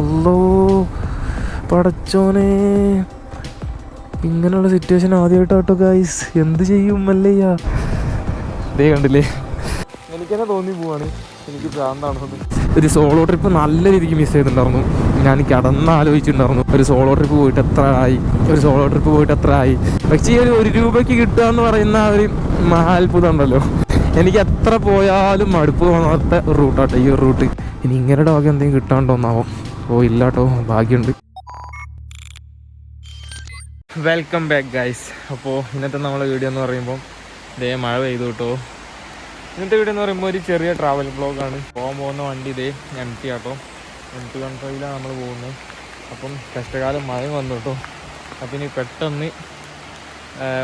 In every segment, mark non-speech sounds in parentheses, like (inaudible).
അല്ലോ പടച്ചോനെ. ഇങ്ങനെയുള്ള സിറ്റുവേഷൻ ആദ്യമായിട്ടാട്ടോ ഗൈസ് എന്ത് ചെയ്യും അല്ലയ്യ ദേ കണ്ടില്ലേ? എനിക്കെന്നെ തോന്നി പോവാണ്. എനിക്ക് ഭ്രാന്താണെന്ന്. ഒരു സോളോ ട്രിപ്പ് നല്ല രീതിക്ക് മിസ് ചെയ്തിട്ടുണ്ടായിരുന്നു. ഞാൻ കിടന്ന് ആലോചിച്ചിട്ടുണ്ടായിരുന്നു ഒരു സോളോ ട്രിപ്പ് പോയിട്ട് എത്ര ആയി? ഒരു സോളോ ട്രിപ്പ് പോയിട്ട് എത്ര ആയി? പക്ഷേ ഈ ഒരു രൂപയ്ക്ക് കിട്ടുക എന്ന് പറയുന്ന ഒരു മഹാത്ഭുതം ഉണ്ടല്ലോ. എനിക്ക് എത്ര പോയാലും മടുപ്പ് തോന്നാത്ത റൂട്ടാട്ടോ ഈ ഒരു റൂട്ട് ഇനി ഇങ്ങനെ ഡോഗ് എന്തെങ്കിലും കിട്ടാണ്ടോന്നാവോ ഓ ഇല്ലാട്ടോ. ഭാഗ്യമുണ്ട്. വെൽക്കം ബാക്ക് ഗൈസ് അപ്പോൾ ഇന്നത്തെ നമ്മളെ വീഡിയോ എന്ന് പറയുമ്പോൾ ഇതേ മഴ പെയ്തു കേട്ടോ ഇന്നത്തെ വീഡിയോ എന്ന് പറയുമ്പോൾ ഒരു ചെറിയ ട്രാവൽ ബ്ലോഗാണ് പോകാൻ പോകുന്ന വണ്ടി ഇതേ M T auto. M T one ഫൈവിലാണ് നമ്മൾ പോകുന്നത്. അപ്പം കഷ്ടകാലം മഴ വന്നു കേട്ടോ അപ്പം ഇനി പെട്ടെന്ന്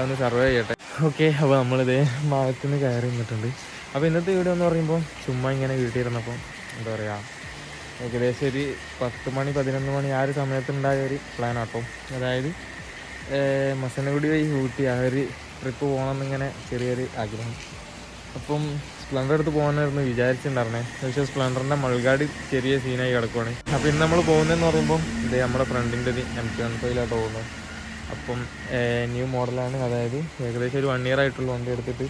ഒന്ന് സർവേ ചെയ്യട്ടെ. ഓക്കെ അപ്പോൾ നമ്മളിതേ മഴത്തിൽ കയറി നിന്നിട്ടുണ്ട്. അപ്പോൾ ഇന്നത്തെ വീഡിയോ എന്ന് പറയുമ്പോൾ ചുമ്മാ ഇങ്ങനെ വീട്ടിലിരുന്നപ്പോൾ എന്താ പറയുക ഏകദേശം ഒരു പത്ത് മണി പതിനൊന്ന് മണി ആ ഒരു സമയത്തുണ്ടായ ഒരു പ്ലാൻ ആട്ടോ അതായത് മസനഗുഡി വഴി ഊട്ടി ആ ഒരു ട്രിപ്പ് പോകണമെന്നിങ്ങനെ ചെറിയൊരു ആഗ്രഹം. അപ്പം സ്പ്ലെൻഡർ എടുത്ത് പോകാനായിരുന്നു വിചാരിച്ചിട്ടുണ്ടായിരുന്നേ. പക്ഷേ സ്പ്ലെൻഡറിന്റെ മൾഗാടി ചെറിയ സീനായി കിടക്കുവാണ്. അപ്പോൾ ഇന്ന് നമ്മൾ പോകുന്നതെന്ന് പറയുമ്പോൾ ഇത് നമ്മുടെ ഫ്രണ്ടിന്റെ ഒരു എം ടി വൺ ഫൈവിലാട്ടോ പോകുന്നത് അപ്പം ന്യൂ മോഡലാണ് അതായത് ഏകദേശം ഒരു വൺ ഇയർ ആയിട്ടുള്ള വണ്ടി എടുത്തിട്ട്.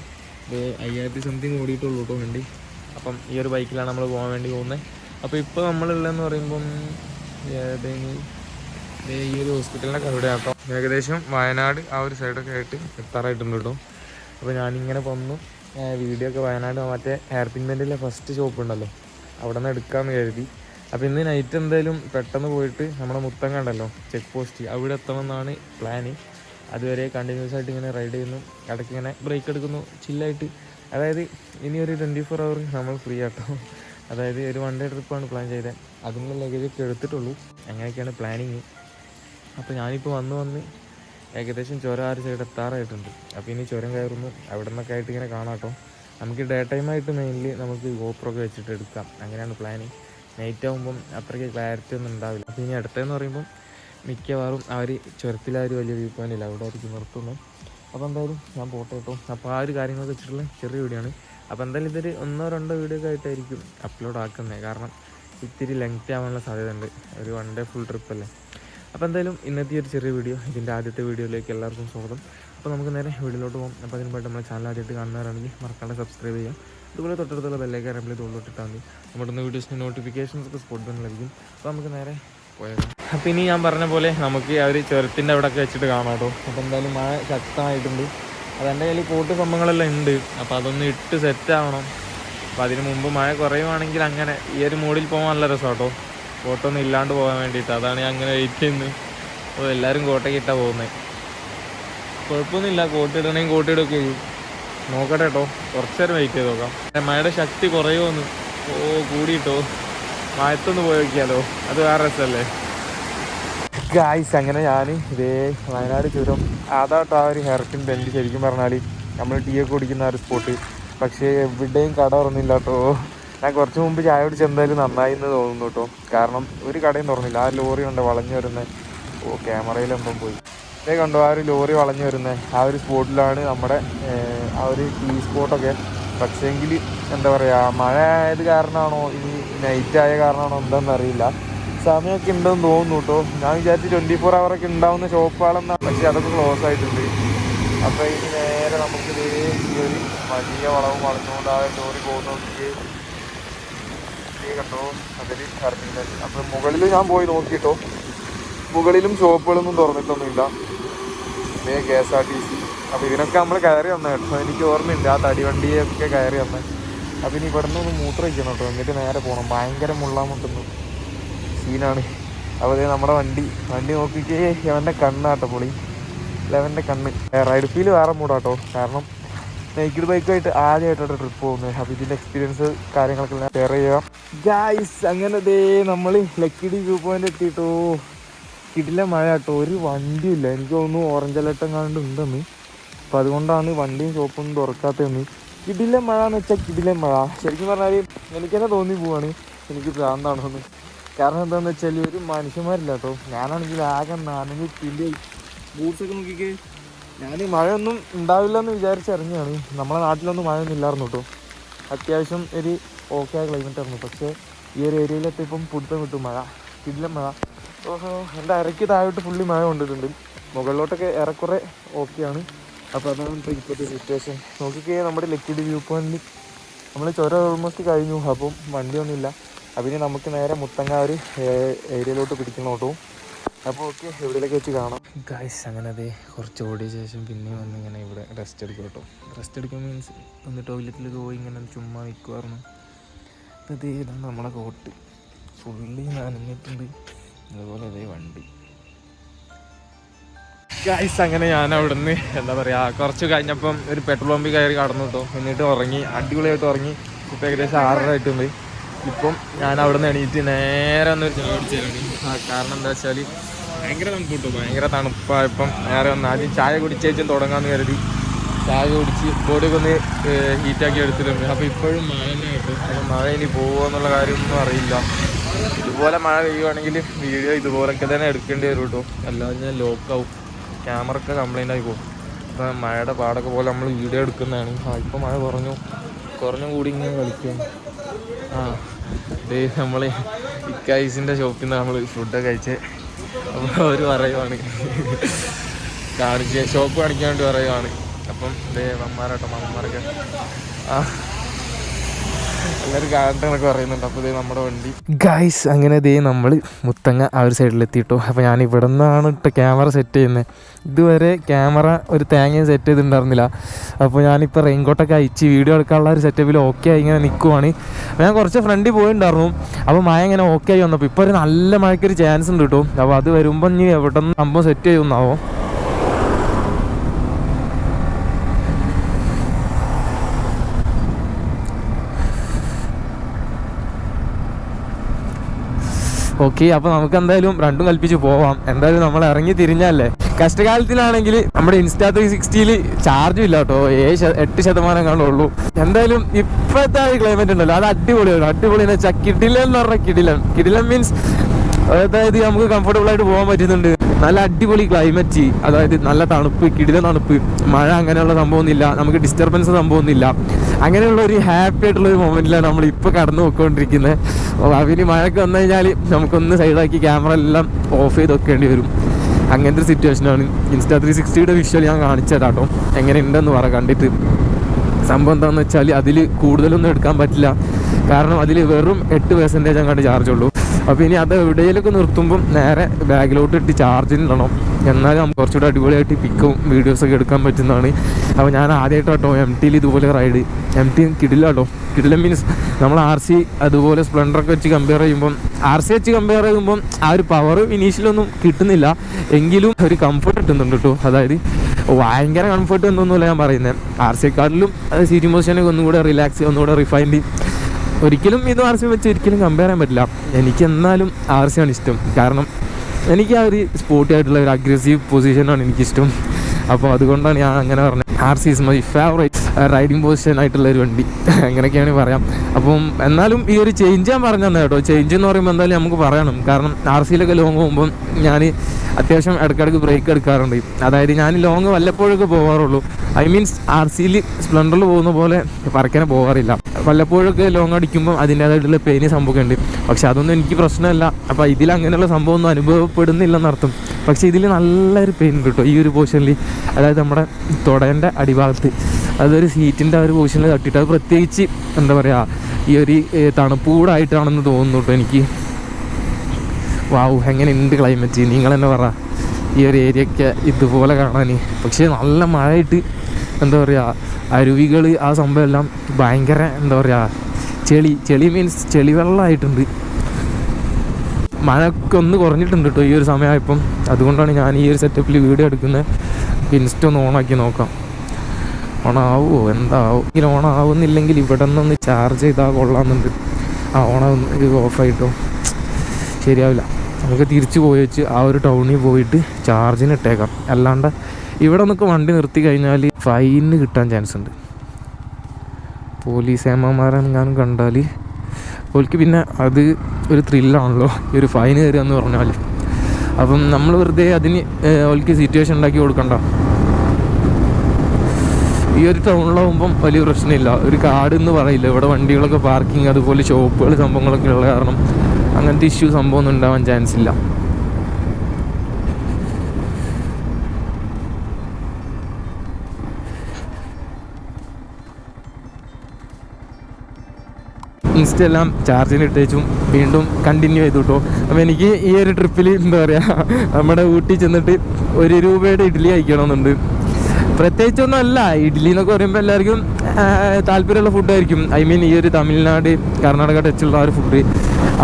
ഇത് അയ്യായിരത്തി സംതിങ് ഓടിയിട്ടുള്ളൂ കേട്ടോ വണ്ടി. അപ്പം ഈ ഒരു ബൈക്കിലാണ് നമ്മൾ പോകാൻ വേണ്ടി പോകുന്നത്. അപ്പോൾ ഇപ്പോൾ നമ്മളുള്ളതെന്ന് പറയുമ്പം ഈ ഒരു ഹോസ്പിറ്റലിനെ അവിടെ ആക്കാം ഏകദേശം വയനാട് ആ ഒരു സൈഡൊക്കെ ആയിട്ട് എത്താറായിട്ടുണ്ട് കേട്ടോ അപ്പോൾ ഞാനിങ്ങനെ വന്നു. വീഡിയോ ഒക്കെ വയനാട് മറ്റേ ഹെയർ പിൻമെന്റിലെ ഫസ്റ്റ് ഷോപ്പ് ഉണ്ടല്ലോ. അവിടെ നിന്ന് എടുക്കാമെന്ന് കരുതി. അപ്പോൾ ഇന്ന് നൈറ്റ് എന്തായാലും പെട്ടെന്ന് പോയിട്ട് നമ്മുടെ മുത്തം കണ്ടല്ലോ ചെക്ക് പോസ്റ്റ് അവിടെ എത്തണമെന്നാണ് പ്ലാന് അതുവരെ കണ്ടിന്യൂസ് ആയിട്ട് ഇങ്ങനെ റൈഡ് ചെയ്യുന്നു. ഇടയ്ക്ക് ഇങ്ങനെ ബ്രേക്ക് എടുക്കുന്നു. ചില്ലായിട്ട് അതായത് ഇനി ഒരു ട്വന്റി ഫോർ അവർ നമ്മൾ ഫ്രീ ആട്ടോ. അതായത് ഒരു വൺ ഡേ ട്രിപ്പാണ് പ്ലാൻ ചെയ്തത്. അതിനുള്ള ലഗേജ് ഒക്കെ എടുത്തിട്ടുള്ളൂ. അങ്ങനെയൊക്കെയാണ് പ്ലാനിങ് അപ്പോൾ ഞാനിപ്പോൾ വന്ന് വന്ന് ഏകദേശം ചുരം ആറ് സൈഡ് എത്താറായിട്ടുണ്ട്. അപ്പോൾ ഇനി ചുരം കയറുന്നു. അവിടെ നിന്നൊക്കെ ആയിട്ട് ഇങ്ങനെ കാണാട്ടോ. നമുക്ക് ഡേ ടൈമായിട്ട് മെയിൻലി നമുക്ക് ഗോപ്രോ ഒക്കെ വെച്ചിട്ട് എടുക്കാം. അങ്ങനെയാണ് പ്ലാനിങ് നൈറ്റ് ആകുമ്പം അത്രയ്ക്ക് ക്ലാരിറ്റി ഒന്നും ഉണ്ടാവില്ല. അപ്പോൾ ഇനി അടുത്തതെന്ന് പറയുമ്പം മിക്കവാറും അവർ ചുരത്തിലെ ഒരു വലിയ വ്യൂ പോയിന്റ് ഇല്ല അവിടെ ആയിരിക്കും നിർത്തുന്നത്. അപ്പോൾ എന്തായാലും ഞാൻ പോട്ടെ കേട്ടോ അപ്പോൾ ആ ഒരു കാര്യങ്ങളൊക്കെ വെച്ചിട്ടുള്ള ചെറിയ വീഡിയോ ആണ്. അപ്പോൾ എന്തായാലും ഇതൊരു ഒന്നോ രണ്ടോ വീഡിയോ ആയിട്ടായിരിക്കും അപ്ലോഡ് ആക്കുന്നത് കാരണം ഇത്തിരി ലെങ്ത് ആവാനുള്ള സാധ്യത ഉണ്ട് ഒരു വൺ ഡേ ഫുൾ ട്രിപ്പ് അല്ലേ? അപ്പോൾ എന്തായാലും ഇന്നത്തെ ഒരു ചെറിയ വീഡിയോ ഇതിന്റെ ആദ്യത്തെ വീഡിയോയിലേക്ക് എല്ലാവർക്കും സ്വാഗതം. അപ്പോൾ നമുക്ക് നേരെ വീഡിയോയിലോട്ട് പോകാം. അപ്പോൾ അതിന് പോയിട്ട് നമ്മുടെ ചാനൽ ആദ്യമായിട്ട് കാണുന്നവരാണെങ്കിൽ മറക്കാണ്ട് സബ്സ്ക്രൈബ് ചെയ്യാം അതുപോലെ തൊട്ടടുത്തുള്ള ബെല്ലേക്ക് അറിയുമ്പോൾ തോളിലോട്ടിട്ടാൽ മതി. നമ്മുടെ വീഡിയോസിന്റെ നോട്ടിഫിക്കേഷൻസ് ഒക്കെ സ്പോട്ട് തന്നെ ലഭിക്കും അപ്പോൾ നമുക്ക് നേരെ പോയേക്കാം. അപ്പോൾ ഇനി ഞാൻ പറഞ്ഞ പോലെ നമുക്ക് ആ ഒരു ചുരത്തിന്റെ അവിടെ ഒക്കെ വെച്ചിട്ട് കാണാം കേട്ടോ. അപ്പോൾ എന്തായാലും മഴ ശക്തമായിട്ടുണ്ട്. അത് എന്റെ കയ്യിൽ കോട്ട് സംഭവങ്ങളെല്ലാം ഉണ്ട്. അപ്പോൾ അതൊന്ന് ഇട്ട് സെറ്റ് ആവണം. അപ്പോൾ അതിന് മുമ്പ് മഴ കുറയുവാണെങ്കിൽ അങ്ങനെ ഈ ഒരു മൂഡിൽ പോകാൻ നല്ല രസം കേട്ടോ കോട്ടൊന്നും ഇല്ലാണ്ട് പോകാൻ വേണ്ടിയിട്ട്. അതാണ് ഞാൻ അങ്ങനെ വെയിറ്റ് ചെയ്യുന്നത് അപ്പോൾ എല്ലാവരും കോട്ടയ്ക്ക് ഇട്ടാണ് പോകുന്നത് കുഴപ്പമൊന്നുമില്ല. കോട്ട് ഇടണമെങ്കിൽ കോട്ട് ഇടുകയൊക്കെ ചെയ്യും. നോക്കട്ടെ കേട്ടോ കുറച്ച് നേരം വെയിറ്റ് ചെയ്ത് നോക്കാം. മഴയുടെ ശക്തി കുറയുമെന്ന് ഓ കൂടിയിട്ടോ. മഴത്തൊന്ന് പോയി അത് വേറെ രസമല്ലേ ഗായ്സ് അങ്ങനെ ഞാൻ ഇതേ വയനാട് ചുരം അതാട്ടോ ആ ഒരു ഹെയർപിൻ ബെൻഡ് ശരിക്കും പറഞ്ഞാൽ നമ്മൾ ടീ ഒക്കെ കുടിക്കുന്ന ആ ഒരു സ്പോട്ട് പക്ഷേ എവിടെയും കട തുറന്നില്ല കേട്ടോ ഞാൻ കുറച്ച് മുമ്പ് ചായ കുടിച്ച് എന്തായാലും നന്നായി എന്ന് തോന്നുന്നു കേട്ടോ കാരണം ഒരു കടയും തുറന്നില്ല. ആ ലോറി ഉണ്ട് വളഞ്ഞു വരുന്നത് ഓ ക്യാമറയിലെന്തോ പോയി. ഇതേ കണ്ടോ ആ ഒരു ലോറി വളഞ്ഞു വരുന്നത് ആ ഒരു സ്പോട്ടിലാണ് നമ്മുടെ ആ ഒരു ടീ സ്പോട്ടൊക്കെ പക്ഷേങ്കിൽ എന്താ പറയുക മഴ ആയത് കാരണമാണോ ഇനി നൈറ്റ് ആയ കാരണമാണോ എന്താണെന്ന് അറിയില്ല സമയമൊക്കെ ഉണ്ടെന്ന് തോന്നുന്നു കേട്ടോ. ഞാൻ വിചാരിച്ചു ട്വന്റി ഫോർ അവറൊക്കെ ഉണ്ടാവുന്ന ഷോപ്പുകളെന്നാണ് പക്ഷേ അതൊക്കെ ക്ലോസ് ആയിട്ടുണ്ട്. അപ്പോൾ ഇനി നേരെ നമുക്ക് ഇതേ ഒരു വലിയ വളവും വളഞ്ഞുകൊണ്ട് ആ ലോറി പോകുന്നവർക്ക് കണ്ടോ? അതിൽ അപ്പോൾ മുകളിൽ ഞാൻ പോയി നോക്കിയിട്ടോ മുകളിലും ഷോപ്പുകളൊന്നും തുറന്നിട്ടൊന്നുമില്ല. ഇതേ K S R T C. അപ്പോൾ ഇതിനൊക്കെ നമ്മൾ കയറി വന്ന കേട്ടോ. എനിക്ക് ഓർമ്മയുണ്ട് ആ തടിവണ്ടിയൊക്കെ കയറി വന്ന. അപ്പം ഇനി ഇവിടെ നിന്ന് ഒന്ന് വയ്ക്കണം കേട്ടോ. എന്നിട്ട് നേരെ പോകണം ഭയങ്കര മുള്ളാൻ മുട്ടുന്നു സീനാണ് അപ്പോൾ നമ്മുടെ വണ്ടി വണ്ടി നോക്കിക്കേ അവന്റെ കണ്ണാട്ടോ പൊളി. ലെവന്റെ കണ്ണ്. റൈഡ് ഫീൽ വേറെ മൂടാട്ടോ. കാരണം നൈക്കിഡ് ബൈക്കായിട്ട് ആദ്യമായിട്ടാണ് ട്രിപ്പ് പോകുന്നത്. അപ്പോൾ ഇതിന്റെ എക്സ്പീരിയൻസ് കാര്യങ്ങളൊക്കെ ഞാൻ ഷെയർ ചെയ്യാം. ഗായ്സ് അങ്ങനെ ദേ നമ്മൾ ലക്കിഡി വ്യൂ പോയിന്റ് എത്തിയിട്ടോ. കിടില മഴ കേട്ടോ ഒരു വണ്ടിയില്ല. എനിക്ക് തോന്നുന്നു ഓറഞ്ച് അലർട്ട് എങ്ങാണ്ട് ഉണ്ടെന്ന്. അപ്പം അതുകൊണ്ടാണ് വണ്ടിയും ഷോപ്പൊന്നും തുറക്കാത്തതെന്ന്. കിടില മഴ എന്ന് വെച്ചാൽ കിടില മഴ. ശരിക്കും പറഞ്ഞാൽ എനിക്ക് തന്നെ തോന്നി പോവാണ്. എനിക്ക് ഭ്രാന്താണെന്ന് കാരണം എന്താണെന്ന് വെച്ചാൽ ഒരു മനുഷ്യന്മാരില്ല കേട്ടോ ഞാനാണെങ്കിൽ ആകെ നനഞ്ഞ് പിന്നെ ബൂട്ട്സൊക്കെ നോക്കിക്കേ. ഞാൻ മഴയൊന്നും ഉണ്ടാവില്ല എന്ന് വിചാരിച്ചിറങ്ങിയാണ്. നമ്മളെ നാട്ടിലൊന്നും മഴയൊന്നും ഇല്ലായിരുന്നു കേട്ടോ. അത്യാവശ്യം ഒരു ഓക്കെ ആയ ക്ലൈമറ്റ് ആയിരുന്നു. പക്ഷേ ഈ ഒരു ഏരിയയിലെത്തിയപ്പം പിടുത്തം കിട്ടും മഴ. ഇല്ല മഴ. ഓഹോ എന്റെ അരയ്ക്ക് താഴോട്ട് ഫുള്ളി മഴ കൊണ്ടിട്ടുണ്ട്. മുകളിലോട്ടൊക്കെ ഏറെക്കുറെ ഓക്കെയാണ് അപ്പോൾ അതാണ് ഇപ്പോഴത്തെ സിറ്റുവേഷൻ നോക്കിക്കേ നമ്മുടെ ലക്കിടി വ്യൂ പോയിന്റിൽ നമ്മൾ ചുരം ഓൾമോസ്റ്റ് കഴിഞ്ഞു. അപ്പം വണ്ടിയൊന്നുമില്ല. അപ്പം ഇനി നമുക്ക് നേരെ മുത്തങ്ങ ഒരു ഏരിയയിലോട്ട് പിടിക്കണം കേട്ടോ. അപ്പോൾ ഓക്കെ എവിടെയൊക്കെ വെച്ച് കാണാം. ഗായ്സ് അങ്ങനെ അതെ കുറച്ച് ഓടിയ ശേഷം പിന്നെയും വന്ന് ഇങ്ങനെ ഇവിടെ റെസ്റ്റ് എടുക്കും കേട്ടോ. റെസ്റ്റ് എടുക്കും മീൻസ് ഒന്ന് ടോയ്ലറ്റിൽ പോയി ഇങ്ങനെ ചുമ്മാ നിൽക്കുമായിരുന്നു അപ്പോൾ ഇതേ ഇതാണ് നമ്മുടെ കോട്ട് ഫുള്ളി നനഞ്ഞിട്ടുണ്ട് അതുപോലെ അതേ വണ്ടി. ഗായ്സ് അങ്ങനെ ഞാൻ അവിടുന്ന് എന്താ പറയുക കുറച്ച് കഴിഞ്ഞപ്പം ഒരു പെട്രോൾ പമ്പിൽ കയറി കടന്നു കേട്ടോ. എന്നിട്ട് ഉറങ്ങി അടിപൊളിയായിട്ട് ഉറങ്ങി. ഇപ്പം ഏകദേശം ആറര ആയിട്ടുണ്ട്. ഇപ്പം ഞാൻ അവിടെ നിന്ന് എണീറ്റ് നേരെ ഒന്ന് കുടിച്ചാണ് കാരണം എന്താ വെച്ചാൽ ഭയങ്കര തണുപ്പ് കിട്ടും ഭയങ്കര തണുപ്പായപ്പം നേരെ ഒന്ന് ആദ്യം ചായ കുടിച്ചേച്ചും തുടങ്ങാമെന്ന് കരുതി. ചായ കുടിച്ച് ബോഡിയൊക്കെ ഒന്ന് ഹീറ്റാക്കി എടുത്തിട്ടുണ്ട്. അപ്പോൾ ഇപ്പോഴും മഴ തന്നെ കിട്ടും അപ്പം മഴ ഇനി പോകുമോ എന്നുള്ള കാര്യമൊന്നും അറിയില്ല. ഇതുപോലെ മഴ പെയ്യുവാണെങ്കിൽ വീഡിയോ ഇതുപോലൊക്കെ തന്നെ എടുക്കേണ്ടി വരും കേട്ടോ അല്ലാതെ ഞാൻ ലോക്കാവും ക്യാമറ ഒക്കെ കംപ്ലൈന്റ് ആയി പോകും. ഇപ്പം മഴയുടെ പാടൊക്കെ പോലെ നമ്മൾ വീഡിയോ എടുക്കുന്നതാണ്. ആ ഇപ്പം മഴ കുറഞ്ഞു. കുറഞ്ഞും കൂടി ഇങ്ങനെ കളിക്കും ആ. നമ്മൾ ഇക്കൈസിന്റെ ഷോപ്പിൽ നിന്ന് നമ്മൾ ഫുഡൊക്കെ കഴിച്ച് അപ്പോൾ അവർ പറയുവാണ്. കാണിച്ച് ഷോപ്പ് കാണിക്കാൻ വേണ്ടി പറയുവാണ്. അപ്പം ദേ മമ്മാരാട്ടോ മമ്മമാരൊക്കെ ആ പറയുന്നുണ്ട്. അപ്പോൾ നമ്മുടെ വണ്ടി. ഗൈസ് അങ്ങനെ ദേ നമ്മൾ മുത്തങ്ങ ആ ഒരു സൈഡിലെത്തിയിട്ടു. അപ്പോൾ ഞാൻ ഇവിടെ നിന്നാണ് ഇട്ട് ക്യാമറ സെറ്റ് ചെയ്യുന്നത് ഇതുവരെ ക്യാമറ ഒരു തേങ്ങ സെറ്റ് ചെയ്തിട്ടുണ്ടായിരുന്നില്ല. അപ്പോൾ ഞാനിപ്പോൾ റെയിൻകോട്ടൊക്കെ അയച്ച് വീഡിയോ എടുക്കാനുള്ള ഒരു സെറ്റപ്പിൽ ഓക്കെ ആയി ഇങ്ങനെ നിൽക്കുവാണ് ഞാൻ കുറച്ച് ഫ്രണ്ടിൽ പോയിട്ടുണ്ടായിരുന്നു. അപ്പോൾ മഴ ഇങ്ങനെ ഓക്കെ ആയി വന്നപ്പോൾ ഇപ്പോൾ ഒരു നല്ല മഴയ്ക്കൊരു ചാൻസ് ഉണ്ട് കേട്ടോ അപ്പോൾ അത് വരുമ്പോൾ ഇനി എവിടെ നിന്ന് സംഭവം സെറ്റ് ചെയ്യുന്നാവോ? ഓക്കെ അപ്പോൾ നമുക്ക് എന്തായാലും രണ്ടും കൽപ്പിച്ച് പോവാം. എന്തായാലും നമ്മൾ ഇറങ്ങി തിരിഞ്ഞല്ലേ? കഷ്ടകാലത്തിലാണെങ്കിൽ നമ്മുടെ ഇൻസ്റ്റാ ത്രീ സിക്സ്റ്റിയിൽ ചാർജും ഇല്ല കേട്ടോ. ഏഴ് എട്ട് ശതമാനം കാണുള്ളൂ എന്തായാലും ഇപ്പോഴത്തെ ആ ക്ലൈമറ്റ് ഉണ്ടല്ലോ. അത് അടിപൊളിയാണ് അടിപൊളി എന്ന് വെച്ചാൽ കിടിലൻ എന്ന് പറഞ്ഞാൽ കിടിലൻ. കിടിലൻ മീൻസ് അതായത് നമുക്ക് കംഫർട്ടബിൾ ആയിട്ട് പോകാൻ പറ്റുന്നുണ്ട്. നല്ല അടിപൊളി ക്ലൈമറ്റ് അതായത് നല്ല തണുപ്പ് കിടില തണുപ്പ്. മഴ അങ്ങനെയുള്ള സംഭവമൊന്നുമില്ല. നമുക്ക് ഡിസ്റ്റർബൻസ് സംഭവമൊന്നുമില്ല. അങ്ങനെയുള്ള ഒരു ഹാപ്പി ആയിട്ടുള്ള ഒരു മൊമെന്റിലാണ് നമ്മൾ ഇപ്പോൾ കടന്നു പോയിക്കൊണ്ടിരിക്കുന്നത്. അവന് മഴയൊക്കെ വന്നു കഴിഞ്ഞാൽ നമുക്കൊന്ന് സൈഡാക്കി ക്യാമറ എല്ലാം ഓഫ് ചെയ്ത് വെക്കേണ്ടി വരും. അങ്ങനത്തെ ഒരു സിറ്റുവേഷനാണ് ഇൻസ്റ്റാ ത്രീ സിക്സ്റ്റിയുടെ വിഷ്വൽ ഞാൻ കാണിച്ചു തരാം കേട്ടോ എങ്ങനെയുണ്ടെന്ന് പറ കണ്ടിട്ട്. സംഭവം എന്താണെന്ന് വെച്ചാൽ അതിൽ കൂടുതലൊന്നും എടുക്കാൻ പറ്റില്ല. കാരണം അതിൽ വെറും എട്ട് പെർസെന്റേജ് അങ്ങോട്ട് ചാർജ് ഉള്ളൂ. അപ്പോൾ ഇനി അത് എവിടെയെങ്കിലൊക്കെ നിർത്തുമ്പം നേരെ ബാഗിലോട്ട് ഇട്ട് ചാർജിനിടണം എന്നാലും നമുക്ക് കുറച്ചുകൂടെ അടിപൊളിയായിട്ട് പിക്കും വീഡിയോസൊക്കെ എടുക്കാൻ പറ്റുന്നതാണ്. അപ്പോൾ ഞാൻ ആദ്യമായിട്ട് എം ടിയിൽ ഇതുപോലെ റൈഡ് എം ടി കിടില്ല കേട്ടോ കിടില മീൻസ് നമ്മൾ ആർ സി അതുപോലെ സ്പ്ലെൻഡറൊക്കെ വെച്ച് കമ്പയർ ചെയ്യുമ്പം ആർ സി വെച്ച് കമ്പയർ ചെയ്യുമ്പം ആ ഒരു പവർ ഇനീഷ്യലൊന്നും കിട്ടുന്നില്ല. എങ്കിലും ഒരു കംഫർട്ട് കിട്ടുന്നുണ്ട് കേട്ടോ അതായത് ഭയങ്കര കംഫർട്ട് എന്നൊന്നുമില്ല ഞാൻ പറയുന്നത് ആർ സിയെക്കാട്ടിലും സീറ്റിംഗ് പൊസിഷനൊക്കെ ഒന്നുകൂടെ റിലാക്സ് ഒന്നുകൂടെ റിഫൈൻഡ് ഒരിക്കലും ഇത് ആർ സി വെച്ച് ഒരിക്കലും കമ്പയർ ചെയ്യാൻ പറ്റില്ല. എനിക്ക് എന്നാലും ആർ സി ആണ് ഇഷ്ടം. കാരണം എനിക്ക് ആ ഒരു സ്പോർട്ടി ആയിട്ടുള്ള ഒരു അഗ്രസീവ് പൊസിഷനാണ് എനിക്കിഷ്ടം. അപ്പോൾ അതുകൊണ്ടാണ് ഞാൻ അങ്ങനെ പറഞ്ഞത്. R C is my favourite riding position ആയിട്ടുള്ള ഒരു വണ്ടി. അങ്ങനെയൊക്കെയാണ് പറയാം. അപ്പം എന്നാലും ഈ ഒരു ചേഞ്ച് ഞാൻ പറഞ്ഞു തന്നെ കേട്ടോ. ചേഞ്ച് എന്ന് പറയുമ്പോൾ എന്തായാലും നമുക്ക് പറയണം. കാരണം ആർ സിയിലൊക്കെ ലോങ് പോകുമ്പം ഞാൻ അത്യാവശ്യം ഇടയ്ക്കിടയ്ക്ക് ബ്രേക്ക് എടുക്കാറുണ്ട്. അതായത് ഞാൻ ലോങ് വല്ലപ്പോഴൊക്കെ പോകാറുള്ളൂ ഐ മീൻസ് ആർ സിയിൽ സ്പ്ലെൻഡറിൽ പോകുന്ന പോലെ പറക്കനെ പോകാറില്ല വല്ലപ്പോഴൊക്കെ ലോങ് അടിക്കുമ്പോൾ അതിന്റേതായിട്ടുള്ള പെയിന് സംഭവമൊക്കെ ഉണ്ട് പക്ഷെ അതൊന്നും എനിക്ക് പ്രശ്നമല്ല. അപ്പോൾ ഇതിൽ അങ്ങനെയുള്ള സംഭവം ഒന്നും അനുഭവപ്പെടുന്നില്ലെന്നർത്ഥം പക്ഷേ ഇതിൽ നല്ലൊരു പെയിൻ കിട്ടും ഈ ഒരു പോർഷനിൽ അതായത് നമ്മുടെ തുടേന്റെ അടിഭാഗത്ത്. അതൊരു സീറ്റിന്റെ ആ ഒരു പൊസിഷനിൽ തട്ടിയിട്ട് അത് പ്രത്യേകിച്ച് എന്താ പറയുക ഈ ഒരു തണുപ്പൂടായിട്ടാണെന്ന് തോന്നുന്നു കേട്ടോ എനിക്ക്. വാവ് എങ്ങനെ ഉണ്ട് ക്ലൈമറ്റ് നിങ്ങൾ തന്നെ പറ. ഈ ഒരു ഏരിയയൊക്കെ ഇതുപോലെ കാണാൻ. പക്ഷേ നല്ല മഴയായിട്ട് എന്താ പറയുക അരുവികൾ ആ സംഭവം എല്ലാം ഭയങ്കര എന്താ പറയുക ചെളി ചെളി മീൻസ് ചെളി വെള്ളമായിട്ടുണ്ട് മഴയൊക്കെ ഒന്ന് കുറഞ്ഞിട്ടുണ്ട് കേട്ടോ ഈ ഒരു സമയമായപ്പം. അതുകൊണ്ടാണ് ഞാൻ ഈ ഒരു സെറ്റപ്പിൽ വീഡിയോ എടുക്കുന്നത്. ഇൻസ്റ്റ ഒന്ന് ഓണാക്കി നോക്കാം. ഓണാവോ എന്താവും? ഇങ്ങനെ ഓണാവുന്നില്ലെങ്കിൽ ഇവിടെ നിന്നൊന്ന് ചാർജ് ചെയ്താൽ കൊള്ളാമെന്നുണ്ട്. ആ ഓണാവുന്ന ഓഫായിട്ടോ ശരിയാവില്ല. നമുക്ക് തിരിച്ചു പോയി വെച്ച് ആ ഒരു ടൗണിൽ പോയിട്ട് ചാർജിന് ഇട്ടേക്കാം. അല്ലാണ്ട് ഇവിടെ നിന്നൊക്കെ വണ്ടി നിർത്തി കഴിഞ്ഞാൽ ഫൈന് കിട്ടാൻ ചാൻസ് ഉണ്ട്. പോലീസ് ഏമ്മമാരെങ്ങാനും കണ്ടാൽ ഓൽക്ക് പിന്നെ അത് ഒരു ത്രില്ലാണല്ലോ ഈ ഒരു ഫൈൻ കയറുക എന്ന് പറഞ്ഞാൽ അപ്പം നമ്മൾ വെറുതെ അതിന് ഓൽക്ക് സിറ്റുവേഷൻ ഉണ്ടാക്കി കൊടുക്കണ്ട. ഈ ഒരു ടൗണിലാവുമ്പം വലിയ പ്രശ്നമില്ല. ഒരു കാട് എന്ന് പറയില്ല. ഇവിടെ വണ്ടികളൊക്കെ പാർക്കിങ് അതുപോലെ ഷോപ്പുകൾ സംഭവങ്ങളൊക്കെ ഉള്ള കാരണം അങ്ങനത്തെ ഇഷ്യൂ സംഭവം ഒന്നും ഉണ്ടാവാൻ ചാൻസ് ഇല്ല. ഇൻസ്റ്റ എല്ലാം ചാർജിന് ഇട്ടേച്ചും വീണ്ടും കണ്ടിന്യൂ ചെയ്തു കേട്ടോ അപ്പോൾ എനിക്ക് ഈ ഒരു ട്രിപ്പിൽ എന്താ പറയുക നമ്മുടെ ഊട്ടി ചെന്നിട്ട് ഒരു രൂപയുടെ ഇഡ്ഡലി കഴിക്കണമെന്നുണ്ട്. പ്രത്യേകിച്ചൊന്നും അല്ല. ഇഡ്ഡലി എന്നൊക്കെ പറയുമ്പോൾ എല്ലാവർക്കും താല്പര്യമുള്ള ഫുഡായിരിക്കും ഐ മീൻ ഈ ഒരു തമിഴ്നാട് കർണാടക ടച്ചുള്ള ആ ഒരു ഫുഡ്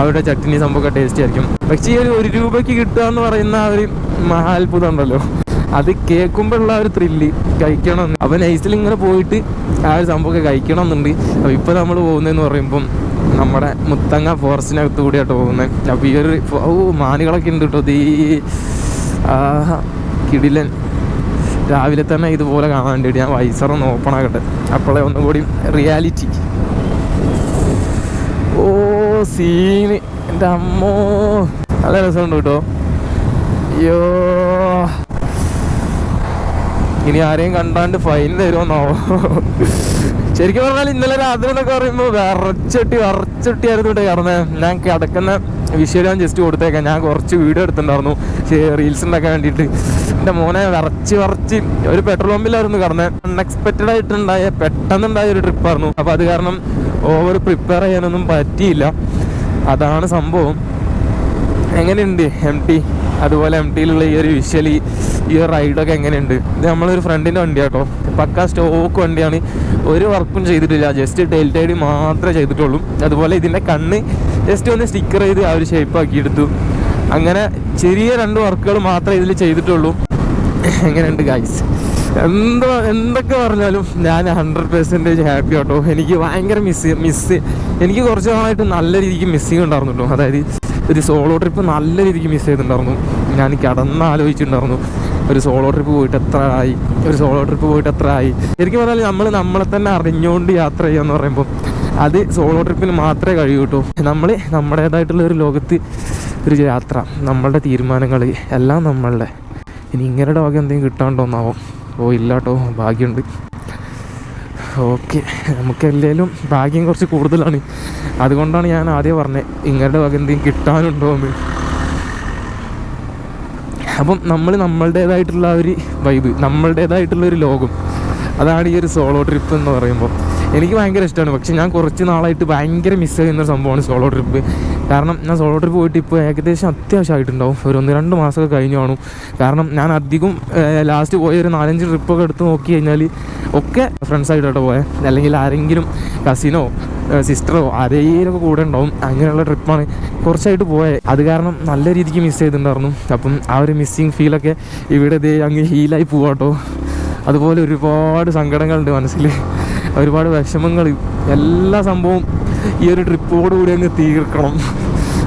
അവരുടെ ചട്ടിനി സംഭവമൊക്കെ ടേസ്റ്റി ആയിരിക്കും. പക്ഷേ ഈ ഒരു ഒരു രൂപയ്ക്ക് കിട്ടുക എന്ന് പറയുന്ന ആ ഒരു മഹാത്ഭുതം ഉണ്ടല്ലോ അത് കേൾക്കുമ്പോഴുള്ള ഒരു ത്രില്ല് കഴിക്കണം. അവൻ നൈസിൽ ഇങ്ങനെ പോയിട്ട് ആ ഒരു സംഭവമൊക്കെ കഴിക്കണം എന്നുണ്ട്. അപ്പൊ ഇപ്പൊ നമ്മൾ പോകുന്നതെന്ന് പറയുമ്പം നമ്മുടെ മുത്തങ്ങ ഫോറസ്റ്റിനകത്ത് കൂടിയാട്ടോ പോകുന്നത് അപ്പൊ ഈ ഒരു ഓ മാനുകളൊക്കെ ഉണ്ട് കേട്ടോ. ആ കിടിലൻ. രാവിലെ തന്നെ ഇതുപോലെ കാണാൻ വേണ്ടിയിട്ട് ഞാൻ വൈസറൊന്ന് ഓപ്പൺ ആകട്ടെ അപ്പോഴേ ഒന്നും കൂടി റിയാലിറ്റി ഓ സീന് എന്റെ അമ്മോ. നല്ല രസമുണ്ട് കേട്ടോ. അയ്യോ. ഇനി ആരെയും കണ്ടാണ്ട് ഫൈൻ തരുമെന്നാവോ ശരിക്കും പറഞ്ഞാൽ ഇന്നലെ രാത്രി എന്നൊക്കെ പറയുമ്പോൾ വിറച്ചൊട്ടി വിറച്ചൊട്ടിയായിരുന്നു കേട്ടോ കാരണം ഞാൻ കിടക്കുന്ന വിഷ്വൽ ജസ്റ്റ് കൊടുത്തേക്കാം ഞാൻ കുറച്ച് വീഡിയോ എടുത്തിട്ടുണ്ടായിരുന്നു. റീൽസ് ഉണ്ടാക്കാൻ വേണ്ടിയിട്ട് എന്റെ മോനെ വിറച്ച് വിറച്ച് ഒരു പെട്രോൾ പമ്പിലായിരുന്നു കിടന്നത് അൺഎക്സ്പെക്റ്റഡ് ആയിട്ടുണ്ടായ പെട്ടെന്നുണ്ടായ ഒരു ട്രിപ്പായിരുന്നു അപ്പോൾ അത് കാരണം ഓവർ പ്രിപ്പയർ ചെയ്യാനൊന്നും പറ്റിയില്ല. അതാണ് സംഭവം. എങ്ങനെയുണ്ട് എം ടി അതുപോലെ എം ടിയിലുള്ള ഈ ഒരു വിഷ്വലി ഈ ഒരു റൈഡൊക്കെ എങ്ങനെയുണ്ട്? ഇത് നമ്മളൊരു ഫ്രണ്ടിന്റെ വണ്ടിയാട്ടോ പക്ക സ്റ്റോക്ക് വണ്ടിയാണ്. ഒരു വർക്കും ചെയ്തിട്ടില്ല. ജസ്റ്റ് ടെയിൽ ടൈഡി മാത്രമേ ചെയ്തിട്ടുള്ളൂ. അതുപോലെ ഇതിന്റെ കണ്ണ് ജസ്റ്റ് ഒന്ന് സ്റ്റിക്കർ ചെയ്ത് ആ ഒരു ഷേപ്പ് ആക്കി എടുത്തു. അങ്ങനെ ചെറിയ രണ്ട് വർക്കുകൾ മാത്രമേ ഇതിൽ ചെയ്തിട്ടുള്ളൂ. എങ്ങനെയുണ്ട് ഗൈസ് എന്തോ എന്തൊക്കെ പറഞ്ഞാലും ഞാൻ ഹൺഡ്രഡ് പെർസെന്റേജ് ഹാപ്പി ആട്ടോ. എനിക്ക് ഭയങ്കര മിസ് മിസ് എനിക്ക് കുറച്ച് നാളായിട്ട് നല്ല രീതിക്ക് മിസ്സിങ് ഉണ്ടായിരുന്നു കേട്ടോ അതായത് ഒരു സോളോ ട്രിപ്പ് നല്ല രീതിക്ക് മിസ് ചെയ്തിട്ടുണ്ടായിരുന്നു. ഞാൻ കിടന്ന് ആലോചിച്ചിട്ടുണ്ടായിരുന്നു. ഒരു സോളോ ട്രിപ്പ് പോയിട്ട് എത്ര ആയി? ഒരു സോളോ ട്രിപ്പ് പോയിട്ട് എത്ര ആയി? ശരിക്കും പറഞ്ഞാൽ നമ്മൾ നമ്മളെ തന്നെ അറിഞ്ഞുകൊണ്ട് യാത്ര ചെയ്യുക എന്ന് പറയുമ്പോൾ അത് സോളോ ട്രിപ്പിന് മാത്രമേ കഴിയൂ കേട്ടോ നമ്മൾ നമ്മുടേതായിട്ടുള്ള ഒരു ലോകത്ത് ഒരു യാത്ര നമ്മളുടെ തീരുമാനങ്ങൾ എല്ലാം നമ്മളുടെ. ഇനി ഇങ്ങനെ വക എന്തെങ്കിലും കിട്ടാണ്ടോന്നാവും ഓ ഇല്ല കേട്ടോ ഭാഗ്യമുണ്ട് ഓക്കെ. നമുക്ക് എല്ലാവരും ഭാഗ്യം കുറച്ച് കൂടുതലാണ്. അതുകൊണ്ടാണ് ഞാൻ ആദ്യം പറഞ്ഞത് നിങ്ങളുടെ വക എന്തെങ്കിലും കിട്ടാനുണ്ടോ എന്ന് അപ്പം നമ്മൾ നമ്മളുടേതായിട്ടുള്ള ഒരു വൈബ് നമ്മളുടേതായിട്ടുള്ള ഒരു ലോകം. അതാണ് ഈ ഒരു സോളോ ട്രിപ്പ് എന്ന് പറയുമ്പോൾ എനിക്ക് ഭയങ്കര ഇഷ്ടമാണ്. പക്ഷെ ഞാൻ കുറച്ച് നാളായിട്ട് ഭയങ്കര മിസ് ചെയ്യുന്ന സംഭവമാണ് സോളോ ട്രിപ്പ് കാരണം ഞാൻ സോളോ ട്രിപ്പ് പോയിട്ട് ഇപ്പോൾ ഏകദേശം അത്യാവശ്യമായിട്ടുണ്ടാവും. ഒരു ഒന്ന് രണ്ട് മാസമൊക്കെ കഴിഞ്ഞു കാണും. കാരണം ഞാൻ അധികം ലാസ്റ്റ് പോയ ഒരു നാലഞ്ച് ട്രിപ്പൊക്കെ എടുത്ത് നോക്കി കഴിഞ്ഞാൽ ഒക്കെ ഫ്രണ്ട്സായിട്ടോട്ട് പോയത് അല്ലെങ്കിൽ ആരെങ്കിലും കസിനോ സിസ്റ്ററോ ആരെങ്കിലും കൂടെ ഉണ്ടാവും. അങ്ങനെയുള്ള ട്രിപ്പാണ് കുറച്ചായിട്ട് പോയത് അത് കാരണം നല്ല രീതിക്ക് മിസ് ചെയ്തിട്ടുണ്ടായിരുന്നു. അപ്പം ആ ഒരു മിസ്സിങ് ഫീലൊക്കെ ഇവിടെ അങ്ങ് ഹീലായി പോവാട്ടോ. അതുപോലെ ഒരുപാട് സങ്കടങ്ങളുണ്ട് മനസ്സിൽ ഒരുപാട് വിഷമങ്ങൾ. എല്ലാ സംഭവവും ഈ ഒരു ട്രിപ്പോട് കൂടി അങ്ങ് തീർക്കണം.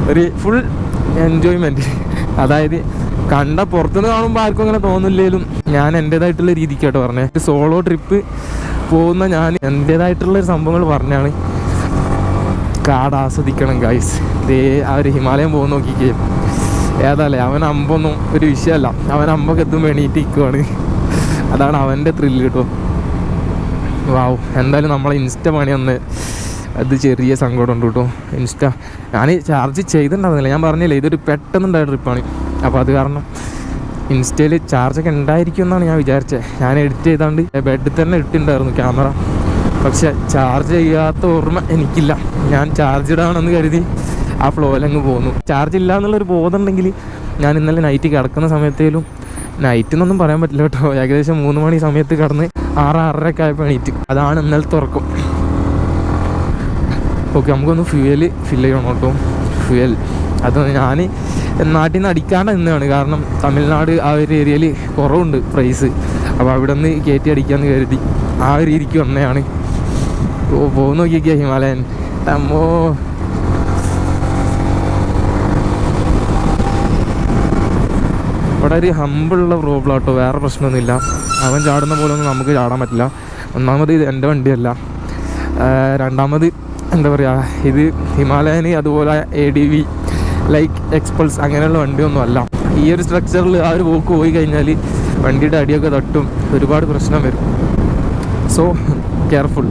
ഒരു ഫുൾ എൻജോയ്മെന്റ് അതായത് കണ്ട പുറത്തുനിന്ന് കാണുമ്പോൾ ആർക്കും അങ്ങനെ തോന്നില്ലേലും ഞാൻ എന്റേതായിട്ടുള്ള കേട്ടോ പറഞ്ഞത് ഒരു സോളോ ട്രിപ്പ് പോകുന്ന ഞാൻ എന്റേതായിട്ടുള്ള ഒരു സംഭവങ്ങൾ പറഞ്ഞാണ്. കാട് ആസ്വദിക്കണം ഗൈസ് ദേ ആ ഒരു ഹിമാലയം പോകുന്ന നോക്കിക്കേ. ഏതല്ലേ? അവൻ അമ്പൊന്നും ഒരു വിഷയമല്ല. അവൻ അമ്പൊക്കെ എത്തുമ്പോൾ എണീറ്റ് നിൽക്കുവാണ് അതാണ് അവന്റെ ത്രില്ല് കേട്ടോ. വാവ് എന്തായാലും നമ്മളെ ഇൻസ്റ്റ പണി ഒന്ന് അത് ചെറിയ സങ്കടമുണ്ട് കേട്ടോ. ഇൻസ്റ്റ ഞാൻ ചാർജ് ചെയ്തിട്ടുണ്ടായിരുന്നില്ല. ഞാൻ പറഞ്ഞില്ല ഇതൊരു പെട്ടെന്നുണ്ടായ ട്രിപ്പാണ് അപ്പോൾ അത് കാരണം ഇൻസ്റ്റയിൽ ചാർജൊക്കെ ഉണ്ടായിരിക്കും എന്നാണ് ഞാൻ വിചാരിച്ചത് ഞാൻ എഡിറ്റ് ചെയ്താണ്ട് ബെഡിൽ തന്നെ ഇട്ടിട്ടുണ്ടായിരുന്നു ക്യാമറ പക്ഷെ ചാർജ് ചെയ്യാത്ത ഓർമ്മ എനിക്കില്ല. ഞാൻ ചാർജ്ഡ് ആണെന്ന് കരുതി ആ ഫ്ലോയിലങ്ങ് പോന്നു. ചാർജ് ഇല്ല എന്നുള്ളൊരു ബോധം ഉണ്ടെങ്കിൽ ഞാൻ ഇന്നലെ നൈറ്റ് കിടക്കുന്ന സമയത്തേലും നൈറ്റ് എന്നൊന്നും പറയാൻ പറ്റില്ല കേട്ടോ. ഏകദേശം മൂന്ന് മണി സമയത്ത് കിടന്ന് ആറ് ആറരയൊക്കെ എണീറ്റ്. അതാണ് ഇന്നലെ തുറക്കും ഓക്കെ നമുക്കൊന്ന് ഫ്യൂവൽ ഫില്ല് ചെയ്യണം കേട്ടോ. ഫ്യൂവൽ അത് ഞാൻ നാട്ടിൽ നിന്ന് അടിക്കാണ്ട് നിന്നാണ് കാരണം തമിഴ്നാട് ആ ഒരു ഏരിയയിൽ കുറവുണ്ട് പ്രൈസ് അപ്പോൾ അവിടെ നിന്ന് കയറ്റി അടിക്കാമെന്ന് കരുതി ആ ഒരു രീതിക്ക് വന്നതാണ്. പോകുന്ന നോക്കിയൊക്കെയാണ് ഹിമാലയൻ. അമ്മോ. ഒരു ഹമ്പിളുള്ള പ്രോബ്ലം കേട്ടോ വേറെ പ്രശ്നമൊന്നുമില്ല. അവൻ ചാടുന്ന പോലെ ഒന്നും നമുക്ക് ചാടാൻ പറ്റില്ല. ഒന്നാമത് ഇത് എന്റെ വണ്ടിയല്ല. രണ്ടാമത് എന്താ പറയുക ഇത് ഹിമാലയന് അതുപോലെ A D V like Xpulse അങ്ങനെയുള്ള വണ്ടിയൊന്നും അല്ല ഈ ഒരു സ്ട്രക്ചറിൽ ആ ഒരു പോക്ക് പോയി കഴിഞ്ഞാൽ വണ്ടിയുടെ അടിയൊക്കെ തട്ടും ഒരുപാട് പ്രശ്നം വരും. സോ കെയർഫുൾ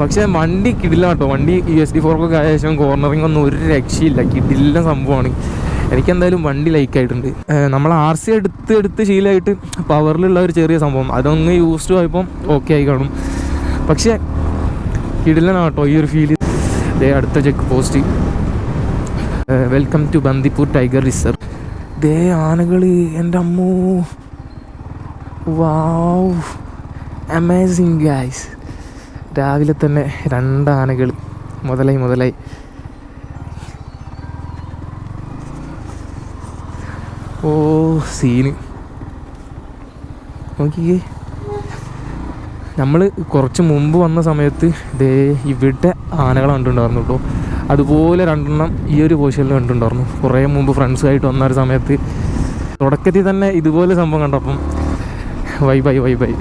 പക്ഷേ വണ്ടി കിടില്ല കേട്ടോ വണ്ടി യു എസ് ഡി ഫോർക്കൊക്കെ ആയ ശേഷം കോർണറിങ് ഒന്നും ഒരു രക്ഷയില്ല. കിടില്ല സംഭവമാണ് എനിക്കെന്തായാലും വണ്ടി ലൈക്ക് ആയിട്ടുണ്ട്. നമ്മൾ ആർ സി എടുത്ത് എടുത്ത് ശീലമായിട്ട് പവറിലുള്ള ഒരു ചെറിയ സംഭവം. അതൊന്ന് യൂസ്ഡ് ആയപ്പം ഓക്കെ ആയി കാണും. പക്ഷേ കിടിലാണ് കേട്ടോ ഈ ഒരു ഫീൽ ദേ അടുത്ത check post welcome to Bandipur tiger reserve ദേ ആനകൾ എന്റെ അമ്മൂ. വാവ് അമേസിങ് ഗായ്സ് രാവിലെ തന്നെ രണ്ട് ആനകൾ മുതലായി മുതലായി. ഓ സീന്. നോക്കിയേ നമ്മൾ കുറച്ച് മുമ്പ് വന്ന സമയത്ത് ദേ ഇവിടെ ആനകളെ കണ്ടിട്ടുണ്ടായിരുന്നു കേട്ടോ. അതുപോലെ രണ്ടെണ്ണം ഈ ഒരു പൊസിഷനിൽ കണ്ടിട്ടുണ്ടായിരുന്നു. കുറേ മുമ്പ് ഫ്രണ്ട്സുമായിട്ട് വന്ന ഒരു സമയത്ത് തുടക്കത്തിൽ തന്നെ ഇതുപോലെ സംഭവം കണ്ടപ്പം വൈ ബൈ വൈ ബൈ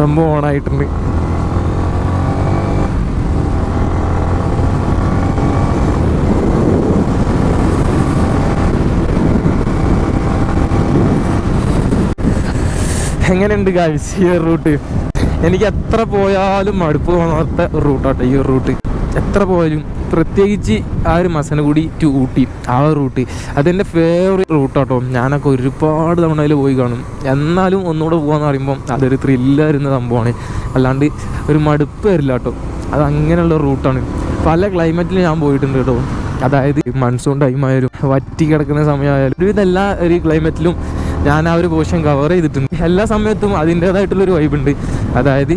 സംഭവം ഓണായിട്ടുണ്ട് എങ്ങനെയുണ്ട് ഗായ്സ് ഈ റൂട്ട് എനിക്ക് എത്ര പോയാലും മടുപ്പ് തോന്നാത്ത റൂട്ടാട്ടോ ഈ റൂട്ട് എത്ര പോയാലും പ്രത്യേകിച്ച് ആ ഒരു മസനഗുടി ടു ഊട്ടി ആ റൂട്ട് അതെന്റെ ഫേവറേറ്റ് റൂട്ടാട്ടോ ഞാനൊക്കെ ഒരുപാട് തവണ അതിൽ പോയി കാണും. എന്നാലും ഒന്നുകൂടെ പോകാന്ന് പറയുമ്പം അതൊരു ത്രില്ലായിരുന്ന സംഭവമാണ്. അല്ലാണ്ട് ഒരു മടുപ്പ് വരില്ല കേട്ടോ അത് അങ്ങനെയുള്ള റൂട്ടാണ് പല ക്ലൈമറ്റിൽ ഞാൻ പോയിട്ടുണ്ട് കേട്ടോ അതായത് മൺസൂൺ ടൈം ആയാലും വറ്റി കിടക്കുന്ന സമയമായാലും ഒരുവിധ എല്ലാ ഒരു ക്ലൈമറ്റിലും ഞാൻ ആ ഒരു പോർഷൻ കവർ ചെയ്തിട്ടുണ്ട്. എല്ലാ സമയത്തും അതിന്റേതായിട്ടുള്ളൊരു വൈബുണ്ട് അതായത്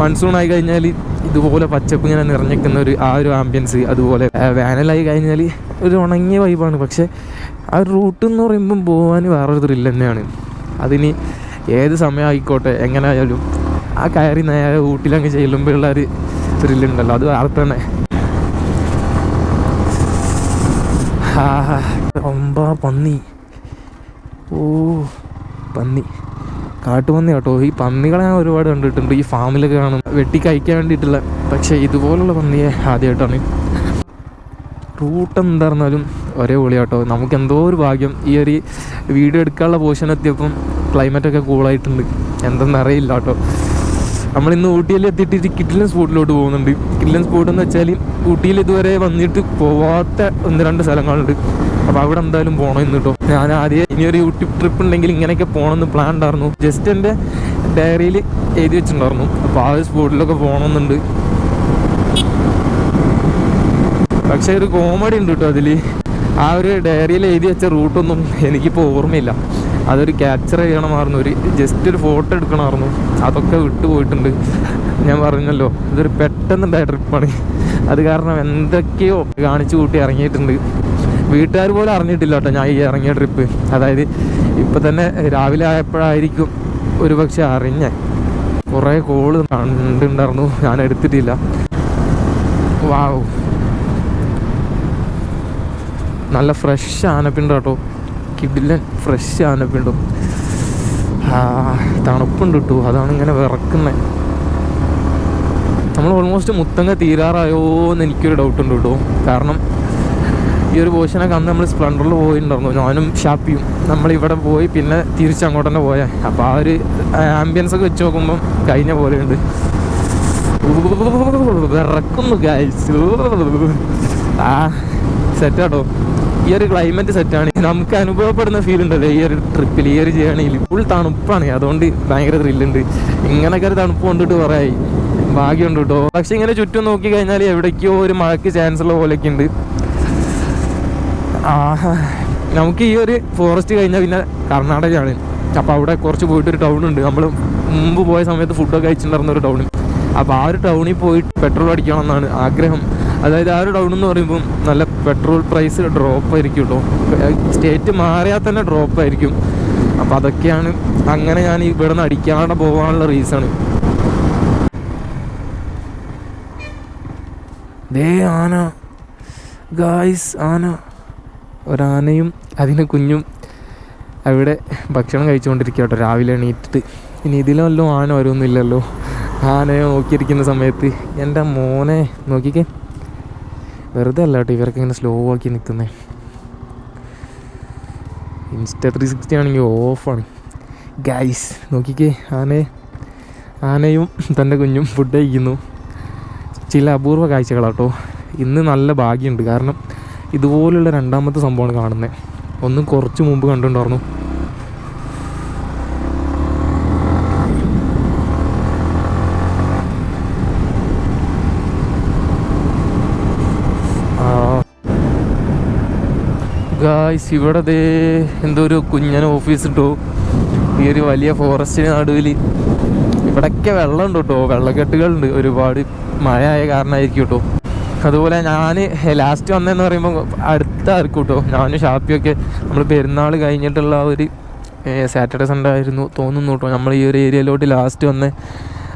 മൺസൂൺ ആയി കഴിഞ്ഞാൽ ഇതുപോലെ പച്ചപ്പ് ഇങ്ങനെ നിറഞ്ഞിരിക്കുന്ന ഒരു ആ ഒരു ആംബിയൻസ് അതുപോലെ വേനലായി കഴിഞ്ഞാൽ ഒരു ഉണങ്ങിയ വൈബാണ് പക്ഷേ ആ ഒരു റൂട്ട് എന്ന് പറയുമ്പം പോകാൻ വേറൊരു ത്രില്ല് തന്നെയാണ്. അതിന് ഏത് സമയം ആയിക്കോട്ടെ എങ്ങനെ ആയാലും ആ കയറി നേരെ ഊട്ടിലങ്ങ് ചെല്ലുമ്പോഴുള്ള ഒരു ത്രില്ലുണ്ടല്ലോ അത് വേറെ തന്നെ. ഒമ്പാ പന്നി. ഓ പന്നി. കാട്ടുപന്നി കേട്ടോ. ഈ പന്നികളെ ഞാൻ ഒരുപാട് കണ്ടിട്ടുണ്ട്. ഈ ഫാമിലൊക്കെ കാണും വെട്ടി കഴിക്കാൻ വേണ്ടിയിട്ടുള്ള. പക്ഷേ ഇതുപോലുള്ള പന്നിയെ ആദ്യമായിട്ടാണ്. റൂട്ട് എന്തായിരുന്നാലും ഒരേ പൊളി കേട്ടോ നമുക്ക് എന്തോ ഒരു ഭാഗ്യം. ഈ ഒരു വീഡിയോ എടുക്കാനുള്ള പോർഷൻ എത്തിയപ്പം ക്ലൈമറ്റൊക്കെ കൂളായിട്ടുണ്ട് എന്തെന്നറിയില്ല കേട്ടോ. നമ്മൾ ഇന്ന് ഊട്ടിയിൽ എത്തിയിട്ട് കിഡ്ലൻ സ്പോട്ടിലോട്ട് പോകുന്നുണ്ട്. കിഡ്ലൻ സ്പോട്ട് എന്ന് വെച്ചാൽ ഊട്ടിയിൽ ഇതുവരെ വന്നിട്ട് പോവാത്ത ഒന്ന് രണ്ട് സ്ഥലങ്ങളുണ്ട്. അപ്പോൾ അവിടെ എന്തായാലും പോകണം ഇന്ന് കേട്ടോ ഞാൻ ആദ്യം ഇനിയൊരു യൂട്യൂബ് ട്രിപ്പ് ഉണ്ടെങ്കിൽ ഇങ്ങനെയൊക്കെ പോകണമെന്ന് പ്ലാൻ ഉണ്ടായിരുന്നു. ജസ്റ്റ് എന്റെ ഡയറിയിൽ എഴുതി വെച്ചിട്ടുണ്ടായിരുന്നു. അപ്പോൾ ആ സ്പോട്ടിലൊക്കെ പോകണമെന്നുണ്ട് പക്ഷേ ഒരു കോമഡി ഉണ്ട് കേട്ടോ അതിൽ. ആ ഒരു ഡയറിയിൽ എഴുതി വെച്ച റൂട്ടൊന്നും എനിക്കിപ്പോൾ ഓർമ്മയില്ല. അതൊരു ക്യാപ്ചർ ചെയ്യണമായിരുന്നു. ഒരു ജസ്റ്റ് ഒരു ഫോട്ടോ എടുക്കണമായിരുന്നു. അതൊക്കെ വിട്ടുപോയിട്ടുണ്ട് ഞാൻ പറഞ്ഞല്ലോ ഇതൊരു പെട്ടെന്നുണ്ടായ ട്രിപ്പാണ് അത് കാരണം എന്തൊക്കെയോ കാണിച്ചു കൂട്ടി ഇറങ്ങിയിട്ടുണ്ട്. വീട്ടുകാർ പോലും അറിഞ്ഞിട്ടില്ല കേട്ടോ ഞാൻ ഈ ഇറങ്ങിയ ട്രിപ്പ് അതായത് ഇപ്പം തന്നെ രാവിലെ ആയപ്പോഴായിരിക്കും ഒരു പക്ഷെ അറിഞ്ഞ. കുറേ കോൾ കണ്ടിട്ടുണ്ടായിരുന്നു ഞാൻ എടുത്തിട്ടില്ല. വാവ് നല്ല ഫ്രഷ് ആനപ്പിണ്ട് കേട്ടോ. കിഡിലൻ ഫ്രഷ് ആനപ്പിണ്ടും. തണുപ്പുണ്ട് കിട്ടു. അതാണ് ഇങ്ങനെ വിറക്കുന്നത് നമ്മൾ ഓൾമോസ്റ്റ് മുത്തങ്ങ തീരാറായോ എന്ന് എനിക്കൊരു ഡൗട്ടുണ്ട് കേട്ടോ. കാരണം ഈ ഒരു പോർഷനൊക്കെ അന്ന് നമ്മൾ സ്പ്ലണ്ടറിൽ പോയിട്ടുണ്ടായിരുന്നു. ഞാനും ഷാപ്പിയും നമ്മളിവിടെ പോയി പിന്നെ തിരിച്ചങ്ങോട്ട് തന്നെ പോയാൽ അപ്പോൾ ആ ഒരു ആംബിയൻസ് ഒക്കെ വെച്ച് നോക്കുമ്പം കഴിഞ്ഞ പോലെയുണ്ട്. വിറക്കുന്നു ഗൈസ് ആ സെറ്റാട്ടോ ഈ ഒരു ക്ലൈമറ്റ് സെറ്റാണ് നമുക്ക് അനുഭവപ്പെടുന്ന ഫീൽ ഉണ്ടല്ലോ ഈ ഒരു ട്രിപ്പിൽ ഈ ഒരു ജേണിയിൽ ഫുൾ തണുപ്പാണ്. അതുകൊണ്ട് ഭയങ്കര ത്രില്ലുണ്ട് ഇങ്ങനൊക്കെ ഒരു തണുപ്പ് കൊണ്ടിട്ട് കുറേ ഭാഗ്യമുണ്ട് കേട്ടോ പക്ഷെ ഇങ്ങനെ ചുറ്റും നോക്കി കഴിഞ്ഞാൽ എവിടേക്കോ ഒരു മഴയ്ക്ക് ചാൻസ് ഉള്ള പോലെയൊക്കെ ഉണ്ട്. നമുക്ക് ഈ ഒരു ഫോറസ്റ്റ് കഴിഞ്ഞാൽ പിന്നെ കർണാടകയാണ്. അപ്പോൾ അവിടെ കുറച്ച് പോയിട്ട് ഒരു ടൗൺ ഉണ്ട്. നമ്മൾ മുമ്പ് പോയ സമയത്ത് ഫുഡൊക്കെ കഴിച്ചിട്ടുണ്ടായിരുന്ന ഒരു ടൗണിൽ അപ്പോൾ ആ ഒരു ടൗണിൽ പോയിട്ട് പെട്രോൾ അടിക്കണം എന്നാണ് ആഗ്രഹം. അതായത് ആ ഒരു ടൗൺ എന്ന് പറയുമ്പം നല്ല പെട്രോൾ പ്രൈസ് ഡ്രോപ്പ് ആയിരിക്കും കേട്ടോ സ്റ്റേറ്റ് മാറിയാൽ തന്നെ ഡ്രോപ്പ് ആയിരിക്കും. അപ്പം അതൊക്കെയാണ് അങ്ങനെ ഞാൻ ഇവിടെ നിന്ന് അടിക്കാതെ പോകാനുള്ള റീസൺ ദേ ആന. ഗായ്സ് ആന. ഒരാനയും അതിന് കുഞ്ഞും അവിടെ ഭക്ഷണം കഴിച്ചുകൊണ്ടിരിക്കുക കേട്ടോ രാവിലെ എണീറ്റിട്ട്. ഇനി ഇതിലല്ലോ ആന വരുമൊന്നുമില്ലല്ലോ ആനയെ നോക്കിയിരിക്കുന്ന സമയത്ത് എന്റെ മോനെ നോക്കിക്കേ. വെറുതെ അല്ല കേട്ടോ ഇവരൊക്കെ ഇങ്ങനെ സ്ലോ ആക്കി നിൽക്കുന്നത് ഇൻസ്റ്റ ത്രീ സിക്സ്റ്റി ആണെങ്കിൽ ഓഫാണ്. ഗൈസ് നോക്കിക്കേ. ആനയെ ആനയും തന്റെ കുഞ്ഞും ഫുഡ് കഴിക്കുന്നു. ചില അപൂർവ കാഴ്ചകളാട്ടോ. ഇന്ന് നല്ല ഭാഗ്യമുണ്ട്. കാരണം ഇതുപോലുള്ള രണ്ടാമത്തെ സംഭവമാണ് കാണുന്നത് ഒന്ന് കുറച്ച് മുമ്പ് കണ്ടിട്ടുണ്ടായിരുന്നു. ഗായ്സ് ഇവിടെ ദേ എന്തോ ഒരു കുഞ്ഞൻ ഓഫീസ് ഇട്ടു ഈ ഒരു വലിയ ഫോറസ്റ്റിന് നടുവിൽ ഇവിടൊക്കെ വെള്ളമുണ്ട് കേട്ടോ. വെള്ളക്കെട്ടുകളുണ്ട്. ഒരുപാട് മഴ ആയ കാരണമായിരിക്കും കേട്ടോ. അതുപോലെ ഞാൻ ലാസ്റ്റ് വന്നതെന്ന് പറയുമ്പോൾ അടുത്ത ആർക്കും കേട്ടോ ഞാനും ഷാപ്പിയൊക്കെ നമ്മൾ പെരുന്നാൾ കഴിഞ്ഞിട്ടുള്ള ഒരു സാറ്റർഡേ സൺഡേ ആയിരുന്നു തോന്നുന്നു കേട്ടോ നമ്മൾ ഈ ഒരു ഏരിയയിലോട്ട് ലാസ്റ്റ് വന്ന്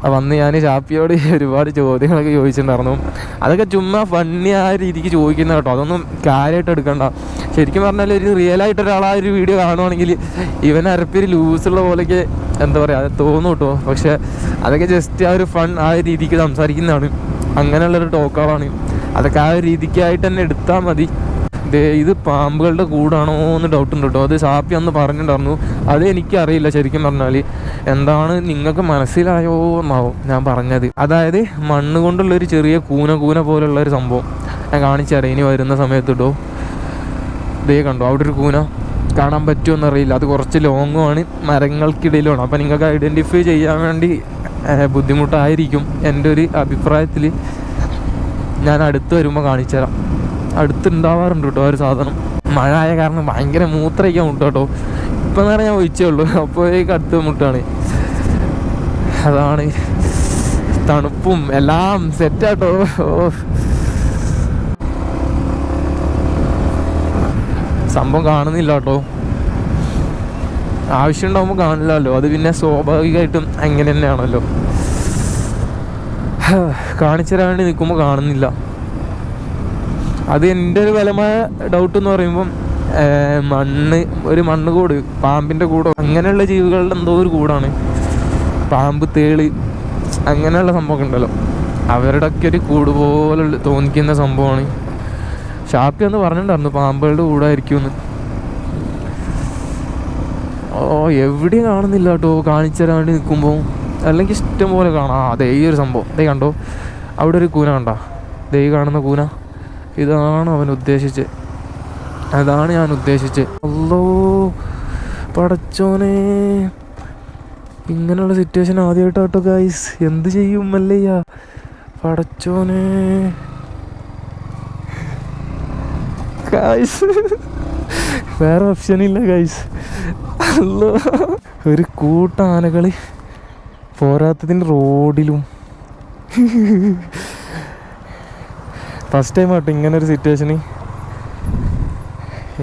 വന്ന് ഞാൻ ഷാപ്പിയോട് (laughs) ഒരുപാട് ചോദ്യങ്ങളൊക്കെ ചോദിച്ചിട്ടുണ്ടായിരുന്നു. അതൊക്കെ ചുമ്മാ ഫണ്ണി ആ രീതിക്ക് ചോദിക്കുന്ന കേട്ടോ. അതൊന്നും കാര്യമായിട്ട് എടുക്കണ്ട. ശരിക്കും പറഞ്ഞാൽ ഒരു റിയൽ ആയിട്ട് ഒരാൾ ആ ഒരു വീഡിയോ കാണുവാണെങ്കിൽ ഇവൻ അരപ്പിരി ലൂസുള്ള പോലെയൊക്കെ എന്താ പറയുക തോന്നും കേട്ടോ പക്ഷേ അതൊക്കെ ജസ്റ്റ് ആ ഒരു ഫൺ ആ രീതിക്ക് സംസാരിക്കുന്നതാണ്. അങ്ങനെയുള്ളൊരു ടോക്കുകളാണ് അതൊക്കെ ആ ഒരു രീതിക്കായിട്ട് തന്നെ എടുത്താൽ മതി. ഇത് പാമ്പുകളുടെ കൂടാണോ എന്ന് ഡൗട്ട് ഉണ്ട് കേട്ടോ അത് ഷാപ്പി അന്ന് പറഞ്ഞിട്ടുണ്ടായിരുന്നു. അത് എനിക്കറിയില്ല ശരിക്കും പറഞ്ഞാൽ എന്താണ് നിങ്ങൾക്ക് മനസ്സിലായോ എന്നാവും ഞാൻ പറഞ്ഞത്. അതായത് മണ്ണ് കൊണ്ടുള്ള ഒരു ചെറിയ കൂന കൂന പോലുള്ള ഒരു സംഭവം ഞാൻ കാണിച്ചു തരാം ഇനി വരുന്ന സമയത്ത് കേട്ടോ ദേ കണ്ടോ? അവിടെ ഒരു കൂന. കാണാൻ പറ്റുമോ അറിയില്ല അത് കുറച്ച് ലോങ്ങുമാണ് മരങ്ങൾക്കിടയിലുമാണ് അപ്പോൾ നിങ്ങൾക്ക് ഐഡന്റിഫൈ ചെയ്യാൻ വേണ്ടി ബുദ്ധിമുട്ടായിരിക്കും. എന്റെ ഒരു അഭിപ്രായത്തിൽ ഞാൻ അടുത്ത് വരുമ്പോൾ കാണിച്ചു തരാം. അടുത്തുണ്ടാവാറുണ്ട് കേട്ടോ ഒരു സാധനം. മഴ ആയ കാരണം ഭയങ്കര മൂത്രയ്ക്കാൻ മുട്ട കേട്ടോ ഇപ്പം നേരം ഞാൻ ഒഴിച്ചേ ഉള്ളൂ. അപ്പോഴേക്ക് അടുത്ത് മുട്ടാണ്. അതാണ് തണുപ്പും എല്ലാം സെറ്റാട്ടോ ഓ സംഭവം കാണുന്നില്ല കേട്ടോ ആവശ്യം ഉണ്ടാകുമ്പോൾ കാണില്ലല്ലോ അത് പിന്നെ സ്വാഭാവികമായിട്ടും അങ്ങനെ തന്നെയാണല്ലോ. (sighs) കാണിച്ചു തരാൻ വേണ്ടി നിൽക്കുമ്പോൾ കാണുന്നില്ല. അത് എന്റെ ഒരു ബലമായ ഡൗട്ട് എന്ന് പറയുമ്പം മണ്ണ് ഒരു മണ്ണ് കൂട് പാമ്പിന്റെ കൂടോ അങ്ങനെയുള്ള ജീവികളുടെ എന്തോ ഒരു കൂടാണ്. പാമ്പ് തേളി അങ്ങനെയുള്ള സംഭവമൊക്കെ ഉണ്ടല്ലോ. അവരുടെ ഒക്കെ ഒരു കൂട് പോലെ തോന്നിക്കുന്ന സംഭവമാണ്. ഷാപ്പി എന്ന് പറഞ്ഞിട്ടുണ്ടായിരുന്നു. പാമ്പുകളുടെ കൂടെ ആയിരിക്കും ഓ എവിടെയും കാണുന്നില്ല കേട്ടോ. കാണിച്ചു തരാൻ വേണ്ടി നിൽക്കുമ്പോൾ അല്ലെങ്കിൽ ഇഷ്ടം പോലെ കാണാം. ദേ ഈ ഒരു സംഭവം. ദേ കണ്ടോ? അവിടെ ഒരു കൂന കണ്ട. ദേ കാണുന്ന കൂന. ഇതാണ് അവൻ ഉദ്ദേശിച്ച് അതാണ് ഞാൻ ഉദ്ദേശിച്ച് അല്ലോ പടച്ചോനെ. ഇങ്ങനെയുള്ള സിറ്റുവേഷൻ ആദ്യമായിട്ടാട്ടോ ഗൈസ് എന്ത് ചെയ്യും അല്ലയ്യ പടച്ചോനെ. ഗൈസ് വേറെ ഓപ്ഷൻ ഇല്ല ഗൈസ് അല്ലോ ഒരു കൂട്ട ആനകൾ പോരാത്തതിന് റോഡിലും. ഫസ്റ്റ് ടൈം ആട്ടോ ഇങ്ങനെ ഒരു സിറ്റുവേഷന്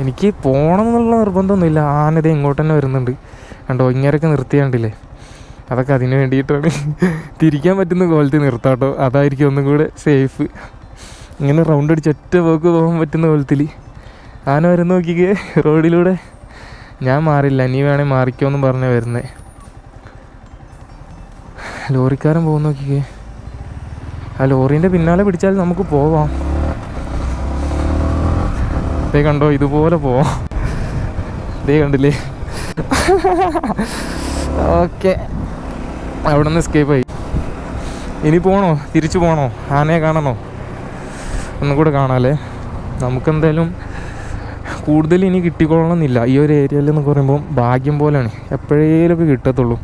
എനിക്ക് പോകണം എന്നുള്ള നിർബന്ധമൊന്നുമില്ല. ആനത ഇങ്ങോട്ട് തന്നെ വരുന്നുണ്ട്. കണ്ടോ ഇങ്ങനെയൊക്കെ നിർത്തിയാണ്ടില്ലേ? അതൊക്കെ അതിന് വേണ്ടിയിട്ടാണ്. തിരിക്കാൻ പറ്റുന്ന കോലത്തിൽ നിർത്താട്ടോ അതായിരിക്കും ഒന്നും കൂടെ സേഫ് ഇങ്ങനെ റൗണ്ട് അടിച്ച് ഒറ്റ പോക്ക് പോകാൻ പറ്റുന്ന പോലത്തിൽ ആന വരുന്ന നോക്കിക്കേ റോഡിലൂടെ. ഞാൻ മാറില്ല നീ വേണേൽ മാറിക്കോന്നും പറഞ്ഞ വരുന്നേ. ലോറിക്കാരൻ പോകുന്ന നോക്കിക്കേ. ആ ലോറീന്റെ പിന്നാലെ പിടിച്ചാൽ നമുക്ക് പോവാം. ദേ കണ്ടോ ഇതുപോലെ പോവാം. ദേ കണ്ടില്ലേ? ഓക്കെ. അവിടെ നിന്ന് എസ്കേപ്പ് ആയി. ഇനി പോണോ? തിരിച്ചു പോണോ? ആനയെ കാണണോ? ഒന്നും കൂടെ കാണാല്ലേ? നമുക്കെന്തായാലും കൂടുതൽ ഇനി കിട്ടിക്കൊള്ളണമെന്നില്ല. ഈ ഒരു ഏരിയയിൽ എന്ന് പറയുമ്പോൾ ഭാഗ്യം പോലെയാണ്. എപ്പോഴേലൊക്കെ കിട്ടത്തുള്ളൂ.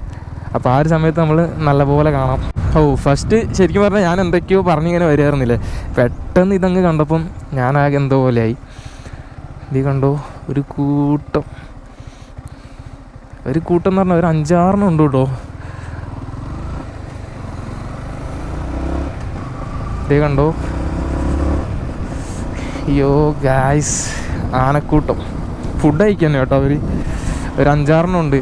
അപ്പോൾ ആ ഒരു സമയത്ത് നമ്മൾ നല്ലപോലെ കാണാം. ഓ ഫസ്റ്റ് ശരിക്കും പറഞ്ഞാൽ ഞാൻ എന്തൊക്കെയോ പറഞ്ഞിങ്ങനെ വരുമായിരുന്നില്ലേ പെട്ടെന്ന് ഇതങ്ങ് കണ്ടപ്പം ഞാൻ ആകെ എന്തോ പോലെയായി. ഇത് കണ്ടോ ഒരു കൂട്ടം. ഒരു കൂട്ടം എന്ന് പറഞ്ഞാൽ ഒരു അഞ്ചാറെണ്ണം ഉണ്ട് കേട്ടോ. ഇതേ കണ്ടോ അയ്യോ ഗായ്സ് ആനക്കൂട്ടം. ഫുഡ് കഴിക്കാൻ കേട്ടോ അവർ ഒരു അഞ്ചാറെണ്ണം ഉണ്ട്.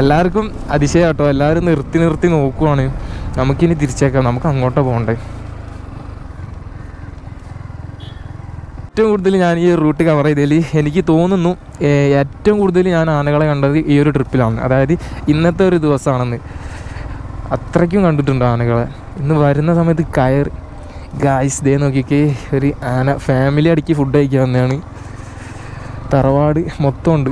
എല്ലാവർക്കും അതിശയം കേട്ടോ. എല്ലാവരും നിർത്തി നിർത്തി നോക്കുവാണ്. നമുക്കിനി തിരിച്ചേക്കാം. നമുക്ക് അങ്ങോട്ടാ പോകണ്ടേ. ഏറ്റവും കൂടുതൽ ഞാൻ ഈ റൂട്ട് കവർ ചെയ്തതിൽ എനിക്ക് തോന്നുന്നു ഏറ്റവും കൂടുതൽ ഞാൻ ആനകളെ കണ്ടത് ഈ ഒരു ട്രിപ്പിലാണ് അതായത് ഇന്നത്തെ ഒരു ദിവസമാണെന്ന്. അത്രയ്ക്കും കണ്ടിട്ടുണ്ട് ആനകളെ. ഇന്ന് വരുന്ന സമയത്ത് കയർ ഗായ്സ് ദേ നോക്കിക്കേ ഒരു ആന ഫാമിലി അടുക്കി ഫുഡ് കഴിക്കാൻ വന്നതാണ്. തറവാട് മൊത്തം ഉണ്ട്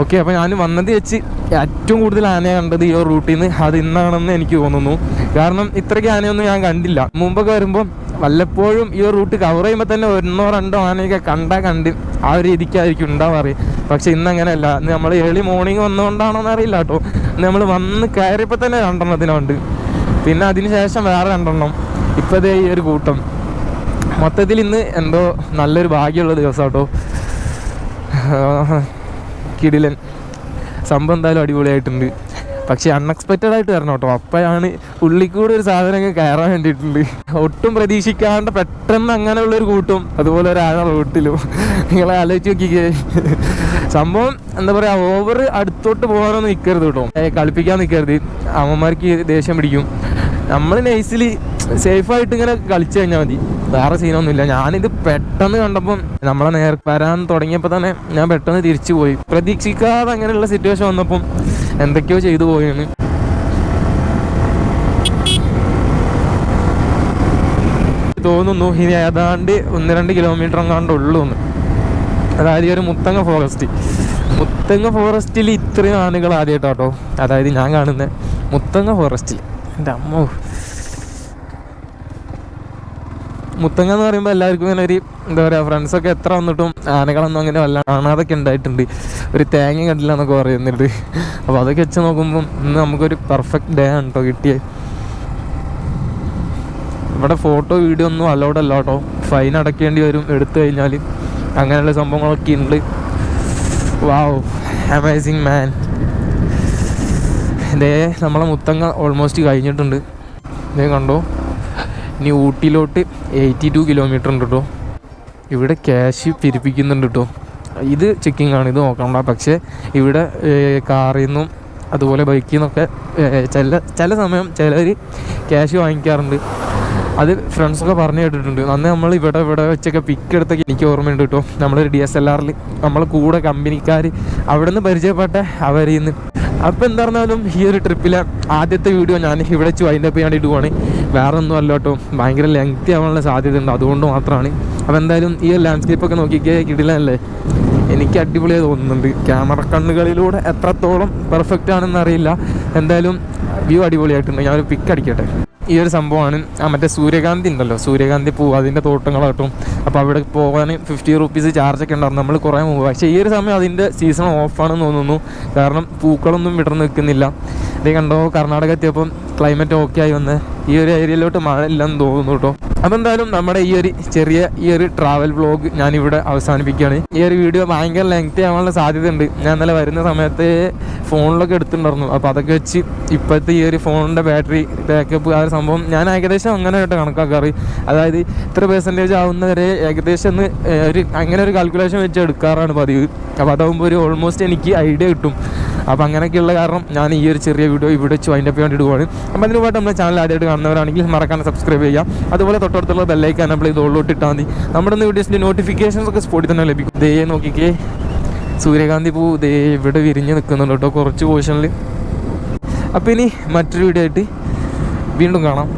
ഓക്കെ അപ്പോൾ ഞാൻ വന്നത് വെച്ച് ഏറ്റവും കൂടുതൽ ആനയെ കണ്ടത് ഈ ഒരു റൂട്ടിൽ നിന്ന് അത് ഇന്നാണെന്ന് എനിക്ക് തോന്നുന്നു. കാരണം ഇത്രയ്ക്ക് ആനയൊന്നും ഞാൻ കണ്ടില്ല. മുമ്പൊക്കെ വരുമ്പോൾ വല്ലപ്പോഴും ഈ റൂട്ട് കവർ ചെയ്യുമ്പോൾ തന്നെ ഒന്നോ രണ്ടോ ആനയൊക്കെ കണ്ടാൽ കണ്ട് ആ ഒരു രീതിക്കായിരിക്കും ഉണ്ടാവാറ് പക്ഷെ ഇന്ന് അങ്ങനെയല്ല ഇന്ന് നമ്മൾ ഏർലി മോർണിംഗ് വന്നുകൊണ്ടാണോ എന്ന് അറിയില്ല കേട്ടോ. നമ്മൾ വന്ന് കയറിയപ്പോൾ തന്നെ രണ്ടെണ്ണത്തിനുണ്ട് പിന്നെ അതിന് ശേഷം വേറെ രണ്ടെണ്ണം. ഇപ്പോഴത്തെ ഈ ഒരു കൂട്ടം. മൊത്തത്തിൽ ഇന്ന് എന്തോ നല്ലൊരു ഭാഗ്യമുള്ള ദിവസം കേട്ടോ. കിടിലൻ. സംഭവം എന്തായാലും അടിപൊളിയായിട്ടുണ്ട്. പക്ഷെ അൺഎക്സ്പെക്റ്റഡ് ആയിട്ട് വരണം കേട്ടോ. അപ്പോഴാണ് ഉള്ളിക്കൂടെ ഒരു സാധനം കയറാൻ വേണ്ടിയിട്ടുണ്ട്. ഒട്ടും പ്രതീക്ഷിക്കാണ്ട് പെട്ടെന്ന് അങ്ങനെയുള്ള ഒരു കൂട്ടും. അതുപോലെ ഒരാളെ റൂട്ടിലും. നിങ്ങൾ ആലോചിച്ച് നോക്കിക്കേ. സംഭവം എന്താ പറയുക ഓവർ അടുത്തോട്ട് പോകാനൊന്നും നിൽക്കരുത് കേട്ടോ. കളിപ്പിക്കാൻ നിൽക്കരുത് അമ്മമാർക്ക് ദേഷ്യം പിടിക്കും. നമ്മൾ നൈസിൽ സേഫായിട്ട് ഇങ്ങനെ കളിച്ചു കഴിഞ്ഞാൽ മതി. വേറെ സീനൊന്നുമില്ല. ഞാനിത് പെട്ടെന്ന് കണ്ടപ്പം നമ്മളെ നേർ വരാൻ തുടങ്ങിയപ്പോൾ തന്നെ ഞാൻ പെട്ടെന്ന് തിരിച്ചു പോയി. പ്രതീക്ഷിക്കാതെ അങ്ങനെയുള്ള സിറ്റുവേഷൻ വന്നപ്പം എന്തൊക്കെയോ ചെയ്തു പോയാണ് തോന്നുന്നു ഇനി ഏതാണ്ട് ഒന്ന് രണ്ട് കിലോമീറ്റർ എങ്ങാണ്ട് ഉള്ളൂ എന്ന് അതായത് ഈ ഒരു മുത്തങ്ങ ഫോറസ്റ്റ് മുത്തങ്ങ ഫോറസ്റ്റിൽ ഇത്രയും ആനകൾ ആദ്യമായിട്ടാട്ടോ. അതായത് ഞാൻ കാണുന്ന മുത്തങ്ങ ഫോറസ്റ്റിൽ എന്റെ അമ്മോ മുത്തങ്ങ എന്ന് പറയുമ്പോൾ എല്ലാവർക്കും ഇങ്ങനെ ഒരു എന്താ പറയുക ഫ്രണ്ട്സൊക്കെ എത്ര വന്നിട്ടും ആനകളൊന്നും അങ്ങനെ വല്ല കാണാതൊക്കെ ഉണ്ടായിട്ടുണ്ട്. ഒരു തേങ്ങ കണ്ടില്ല എന്നൊക്കെ പറയുന്നുണ്ട്. അപ്പോൾ അതൊക്കെ വെച്ച് നോക്കുമ്പം ഇന്ന് നമുക്കൊരു പെർഫെക്റ്റ് ഡേ ആണ് കേട്ടോ കിട്ടിയത് ഇവിടെ ഫോട്ടോ വീഡിയോ ഒന്നും അലൗഡ് അല്ല കേട്ടോ ഫൈൻ അടയ്ക്കേണ്ടി വരും എടുത്തു കഴിഞ്ഞാൽ അങ്ങനെയുള്ള സംഭവങ്ങളൊക്കെ ഉണ്ട്. വാവ് അമേസിങ് മാൻ ഇതേ നമ്മളെ മുത്തങ്ങ ഓൾമോസ്റ്റ് കഴിഞ്ഞിട്ടുണ്ട്. ഇതേ കണ്ടോ? ഇനി ഊട്ടിയിലോട്ട് എയ്റ്റി ടു കിലോമീറ്റർ ഉണ്ട് കേട്ടോ ഇവിടെ ക്യാഷ് പിരിപ്പിക്കുന്നുണ്ട് കേട്ടോ ഇത് ചെക്കിംഗ് ആണ് ഇത് നോക്കണ്ട പക്ഷേ ഇവിടെ കാറിൽ നിന്നും അതുപോലെ ബൈക്കിൽ നിന്നൊക്കെ ചില ചില സമയം ചിലർ ക്യാഷ് വാങ്ങിക്കാറുണ്ട്. അത് ഫ്രണ്ട്സൊക്കെ പറഞ്ഞു കേട്ടിട്ടുണ്ട്. അന്ന് നമ്മൾ ഇവിടെ ഇവിടെ വെച്ചൊക്കെ പിക്ക് എടുത്തൊക്കെ എനിക്ക് ഓർമ്മയുണ്ട് കേട്ടോ നമ്മളൊരു ഡി എസ് എൽ ആറിൽ നമ്മളെ കൂടെ കമ്പനിക്കാർ അവിടെ നിന്ന് പരിചയപ്പെട്ട അവരിൽ നിന്ന് അപ്പോൾ എന്തായിരുന്നാലും ഈ ഒരു ട്രിപ്പിലെ ആദ്യത്തെ വീഡിയോ ഞാൻ ഇവിടെ വെച്ച് വൈൻഡപ്പ് ചെയ്യാൻ ഇടുവാണ് വേറെ ഒന്നും അല്ല കേട്ടോ. ഭയങ്കര ലെങ്തി ആവാനുള്ള സാധ്യത ഉണ്ട്. അതുകൊണ്ട് മാത്രമാണ്. അപ്പോൾ എന്തായാലും ഈ ലാൻഡ്സ്കേപ്പ് ഒക്കെ നോക്കിക്കേ കിടിലല്ലേ? എനിക്ക് അടിപൊളിയായി തോന്നുന്നുണ്ട്. ക്യാമറ കണ്ണുകളിലൂടെ എത്രത്തോളം പെർഫെക്റ്റ് ആണെന്ന് അറിയില്ല. എന്തായാലും വ്യൂ അടിപൊളിയായിട്ടുണ്ട്. ഞാനൊരു പിക്ക് അടിക്കട്ടെ? ഈ ഒരു സംഭവമാണ്. ആ മറ്റേ സൂര്യകാന്തി ഉണ്ടല്ലോ. സൂര്യകാന്തി പൂ അതിന്റെ തോട്ടങ്ങളായിട്ടും അപ്പോൾ അവിടെ പോകാൻ ഫിഫ്റ്റി റുപ്പീസ് ചാർജൊക്കെ ഉണ്ടായിരുന്നു. നമ്മൾ കുറേ മുമ്പ്. പക്ഷേ ഈ ഒരു സമയം അതിന്റെ സീസൺ ഓഫാണെന്ന് തോന്നുന്നു. കാരണം പൂക്കളൊന്നും വിടർന്ന് നിൽക്കുന്നില്ല. ഇത് കണ്ടോ കർണാടക എത്തിയപ്പം ക്ലൈമറ്റ് ഓക്കെ ആയി വന്ന്. ഈ ഒരു ഏരിയയിലോട്ട് മഴ ഇല്ലെന്ന് തോന്നുന്നു കേട്ടോ. അപ്പോൾ എന്തായാലും നമ്മുടെ ഈ ഒരു ചെറിയ ഈ ഒരു ട്രാവൽ വ്ളോഗ് ഞാനിവിടെ അവസാനിപ്പിക്കുകയാണ്. ഈ ഒരു വീഡിയോ ഭയങ്കര ലെങ്ത് ആവാനുള്ള സാധ്യതയുണ്ട്. ഞാൻ ഇന്നലെ വരുന്ന സമയത്ത് ഫോണിലൊക്കെ എടുത്തിട്ടുണ്ടായിരുന്നു. അപ്പോൾ അതൊക്കെ വെച്ച് ഇപ്പോഴത്തെ ഈ ഒരു ഫോണിന്റെ ബാറ്ററി ബാക്കപ്പ് ആ ഒരു സംഭവം ഞാൻ ഏകദേശം അങ്ങനെ ആയിട്ട് കണക്കാക്കാറ്. അതായത് ഇത്ര പെർസെന്റേജ് ആവുന്നവരെ ഏകദേശം ഒന്ന് ഒരു അങ്ങനെ ഒരു കാൽക്കുലേഷൻ വെച്ച് എടുക്കാറാണ് പതിവ്. അപ്പോൾ അതാകുമ്പോൾ ഒരു ഓൾമോസ്റ്റ് എനിക്ക് ഐഡിയ കിട്ടും. അപ്പോൾ അങ്ങനെയൊക്കെയുള്ള കാരണം ഞാൻ ഈ ഒരു ചെറിയ വീഡിയോ ഇവിടെ വെച്ച് അതിന്റെ വേണ്ടി ഇടുവാണ് അപ്പോൾ അതിനുപാട് നമ്മുടെ ചാനൽ ആദ്യമായിട്ട് കാണുന്നവരാണെങ്കിൽ മറക്കാൻ സബ്സ്ക്രൈബ് ചെയ്യാം അതുപോലെ തൊട്ടടുത്തുള്ള ബെല്ലൈക്ക് നമ്മൾ ചെയ്ത് ഉള്ളോട്ട് ഇട്ടാൽ മതി. നമ്മുടെ ഒന്ന് വീഡിയോസിന്റെ നോട്ടിഫിക്കേഷൻസ് ഒക്കെ സ്പോട്ടിൽ തന്നെ ലഭിക്കും. ദേ നോക്കിക്കേ. സൂര്യകാന്തി പൂ ദേ ഇവിടെ വിരിഞ്ഞ് നിൽക്കുന്നുണ്ട് കേട്ടോ കുറച്ച് പോർഷനിൽ അപ്പോൾ ഇനി മറ്റൊരു വീഡിയോ ആയിട്ട് വീണ്ടും കാണാം.